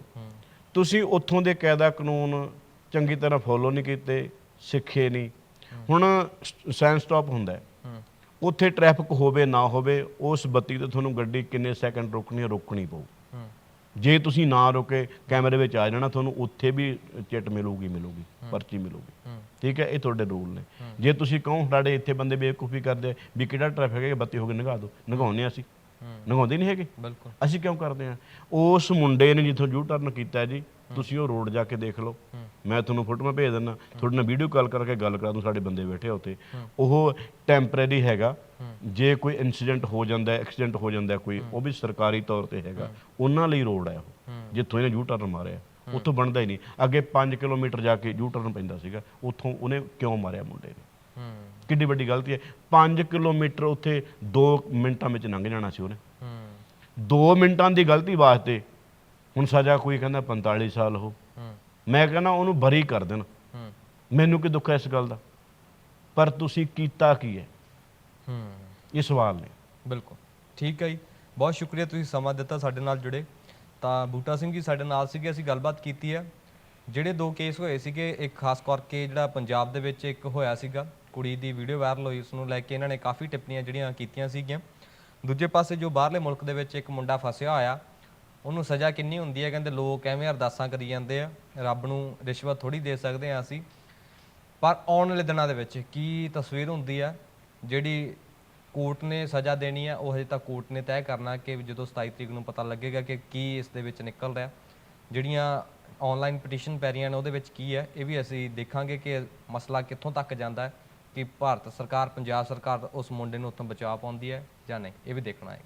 ਤੁਸੀਂ ਉੱਥੋਂ ਦੇ ਕਾਇਦਾ ਕਾਨੂੰਨ ਚੰਗੀ ਤਰ੍ਹਾਂ ਫੋਲੋ ਨਹੀਂ ਕੀਤੇ, ਸਿੱਖੇ ਨਹੀਂ। ਹੁਣ ਸਾਇੰਸ ਸਟਾਪ ਹੁੰਦਾ ਉੱਥੇ ਟ੍ਰੈਫਿਕ ਹੋਵੇ, ਨਾ ਹੋਵੇ, ਉਸ ਬੱਤੀ ਤੇ ਤੁਹਾਨੂੰ ਗੱਡੀ ਕਿੰਨੇ ਸੈਕਿੰਡ ਰੁਕਣੀ ਹੈ, ਰੋਕਣੀ ਪਊ। ਜੇ ਤੁਸੀਂ ਨਾ ਰੁਕੇ, ਕੈਮਰੇ ਵਿੱਚ ਆ ਜਾਣਾ, ਤੁਹਾਨੂੰ ਉੱਥੇ ਵੀ ਚਿੱਟ ਮਿਲੂਗੀ ਮਿਲੂਗੀ, ਪਰਚੀ ਮਿਲੂਗੀ। ਠੀਕ ਹੈ? ਇਹ ਤੁਹਾਡੇ ਰੂਲ ਨੇ। ਜੇ ਤੁਸੀਂ ਕਹੋ ਸਾਡੇ ਇੱਥੇ ਬੰਦੇ ਬੇਵਕੂਫੀ ਕਰਦੇ ਵੀ ਕਿਹੜਾ ਟ੍ਰੈਫਿਕ ਹੈ ਬੱਤੀ ਹੋ ਗਈ ਨਗਾ ਦਿਓ ਨਗਾਉਂਦੇ ਅਸੀਂ। ਨਗਾਉਂਦੇ ਨਹੀਂ ਹੈਗੇ। ਬਿਲਕੁਲ। ਅਸੀਂ ਕਿਉਂ ਕਰਦੇ ਆ ਉਸ ਮੁੰਡੇ ਨੇ ਜਿੱਥੋਂ ਯੂ ਟਰਨ ਕੀਤਾ ਜੀ ਤੁਸੀਂ ਉਹ ਰੋਡ ਜਾ ਕੇ ਦੇਖ ਲਓ। ਮੈਂ ਤੁਹਾਨੂੰ ਫੋਟੋਆਂ ਭੇਜ ਦਿੰਦਾ। ਤੁਹਾਡੇ ਨਾਲ ਵੀਡੀਓ ਕਾਲ ਕਰਕੇ ਗੱਲ ਕਰਾ ਦੂੰ ਸਾਡੇ ਬੰਦੇ ਬੈਠੇ ਆ ਉੱਤੇ ਉਹ ਟੈਂਪਰੇਰੀ ਹੈਗਾ। ਜੇ ਕੋਈ ਇਨਸੀਡੈਂਟ ਹੋ ਜਾਂਦਾ ਐਕਸੀਡੈਂਟ ਹੋ ਜਾਂਦਾ ਕੋਈ ਉਹ ਵੀ ਸਰਕਾਰੀ ਤੌਰ ਤੇ ਹੈਗਾ। ਉਹਨਾਂ ਲਈ ਰੋਡ ਹੈ ਉਹ ਜਿੱਥੋਂ ਇਹਨੇ ਯੂ ਟਰਨ ਮਾਰਿਆ। ਉੱਥੋਂ ਬਣਦਾ ਹੀ ਨਹੀਂ। ਅੱਗੇ 5 ਕਿਲੋਮੀਟਰ ਜਾ ਕੇ ਯੂ ਟਰਨ ਪੈਂਦਾ ਸੀਗਾ। ਉੱਥੋਂ ਉਹਨੇ ਕਿਉਂ ਮਾਰਿਆ ਮੁੰਡੇ ਨੇ? ਹੂੰ। ਕਿੰਨੀ ਵੱਡੀ ਗਲਤੀ ਹੈ। 5 ਕਿਲੋਮੀਟਰ ਉੱਥੇ 2 ਮਿੰਟਾਂ ਵਿੱਚ ਲੰਘ ਜਾਣਾ ਸੀ ਉਹਨੇ। ਹੂੰ। 2 ਮਿੰਟਾਂ ਦੀ ਗਲਤੀ ਵਾਸਤੇ ਹੁਣ ਸਜ਼ਾ ਕੋਈ ਕਹਿੰਦਾ 45 ਸਾਲ ਹੋ। ਹੂੰ। ਮੈਂ ਕਹਿੰਦਾ ਉਹਨੂੰ ਬਰੀ ਕਰ ਦੇਣ। ਹੂੰ। ਮੈਨੂੰ ਕੀ ਦੁੱਖ ਹੈ ਇਸ ਗੱਲ ਦਾ? ਪਰ ਤੁਸੀਂ ਕੀਤਾ ਕੀ ਹੈ? ਹੂੰ। ਇਹ ਸਵਾਲ ਨੇ। ਬਿਲਕੁਲ। ਠੀਕ ਹੈ ਜੀ। ਬਹੁਤ ਸ਼ੁਕਰੀਆ ਤੁਸੀਂ ਸਮਾਂ ਦਿੱਤਾ ਸਾਡੇ ਨਾਲ ਜੁੜੇ। ਤਾਂ ਬੂਟਾ ਸਿੰਘ ਜੀ ਸਾਡੇ ਨਾਲ ਸੀਗੇ, ਅਸੀਂ ਗੱਲਬਾਤ ਕੀਤੀ ਹੈ। ਜਿਹੜੇ ਦੋ ਕੇਸ ਹੋਏ ਸੀਗੇ, ਇੱਕ ਖਾਸ ਕਰਕੇ ਜਿਹੜਾ ਪੰਜਾਬ ਦੇ ਵਿੱਚ ਇੱਕ ਹੋਇਆ ਸੀਗਾ, ਕੁੜੀ ਦੀ ਵੀਡੀਓ ਵਾਇਰਲ ਹੋਈ, ਉਸ ਨੂੰ ਲੈ ਕੇ ਇਹਨਾਂ ਨੇ ਕਾਫੀ ਟਿੱਪਣੀਆਂ ਜਿਹੜੀਆਂ ਕੀਤੀਆਂ ਸੀਗੀਆਂ। ਦੂਜੇ ਪਾਸੇ ਜੋ ਬਾਹਰਲੇ ਮੁਲਕ ਦੇ ਵਿੱਚ ਇੱਕ ਮੁੰਡਾ ਫਸਿਆ ਹੋਇਆ, ਉਹਨੂੰ ਸਜ਼ਾ ਕਿੰਨੀ ਹੁੰਦੀ ਹੈ? ਕਹਿੰਦੇ ਲੋਕ ਐਵੇਂ ਅਰਦਾਸਾਂ ਕਰੀ ਜਾਂਦੇ ਆ, ਰੱਬ ਨੂੰ ਰਿਸ਼ਵਤ ਥੋੜੀ ਦੇ ਸਕਦੇ ਆ ਅਸੀਂ। ਪਰ ਆਉਣ ਵਾਲੇ ਦਿਨਾਂ ਦੇ ਵਿੱਚ ਕੀ ਤਸਵੀਰ ਹੁੰਦੀ ਆ ਜਿਹੜੀ ਕੋਰਟ ਨੇ ਸਜ਼ਾ ਦੇਣੀ ਆ ਉਹ ਹਜੇ ਤੱਕ ਕੋਰਟ ਨੇ ਤੈਅ ਕਰਨਾ ਕਿ ਜਦੋਂ 27 ਤਰੀਕ ਨੂੰ ਪਤਾ ਲੱਗੇਗਾ ਕਿ ਕੀ ਇਸ ਦੇ ਵਿੱਚ ਨਿਕਲ ਰਿਹਾ। ਜਿਹੜੀਆਂ ਆਨਲਾਈਨ ਪਟੀਸ਼ਨ ਪੈ ਰਹੀਆਂ ਨੇ ਉਹਦੇ ਵਿੱਚ ਕੀ ਹੈ, ਇਹ ਵੀ ਅਸੀਂ ਦੇਖਾਂਗੇ ਕਿ ਮਸਲਾ ਕਿੱਥੋਂ ਤੱਕ ਜਾਂਦਾ ਹੈ, ਕਿ ਭਾਰਤ ਸਰਕਾਰ, ਪੰਜਾਬ ਸਰਕਾਰ ਉਸ ਮੁੰਡੇ ਨੂੰ ਉੱਥੋਂ ਬਚਾ ਪਾਉਂਦੀ ਹੈ ਜਾਂ ਨਹੀਂ, ਇਹ ਵੀ ਦੇਖਣਾ ਹੈ।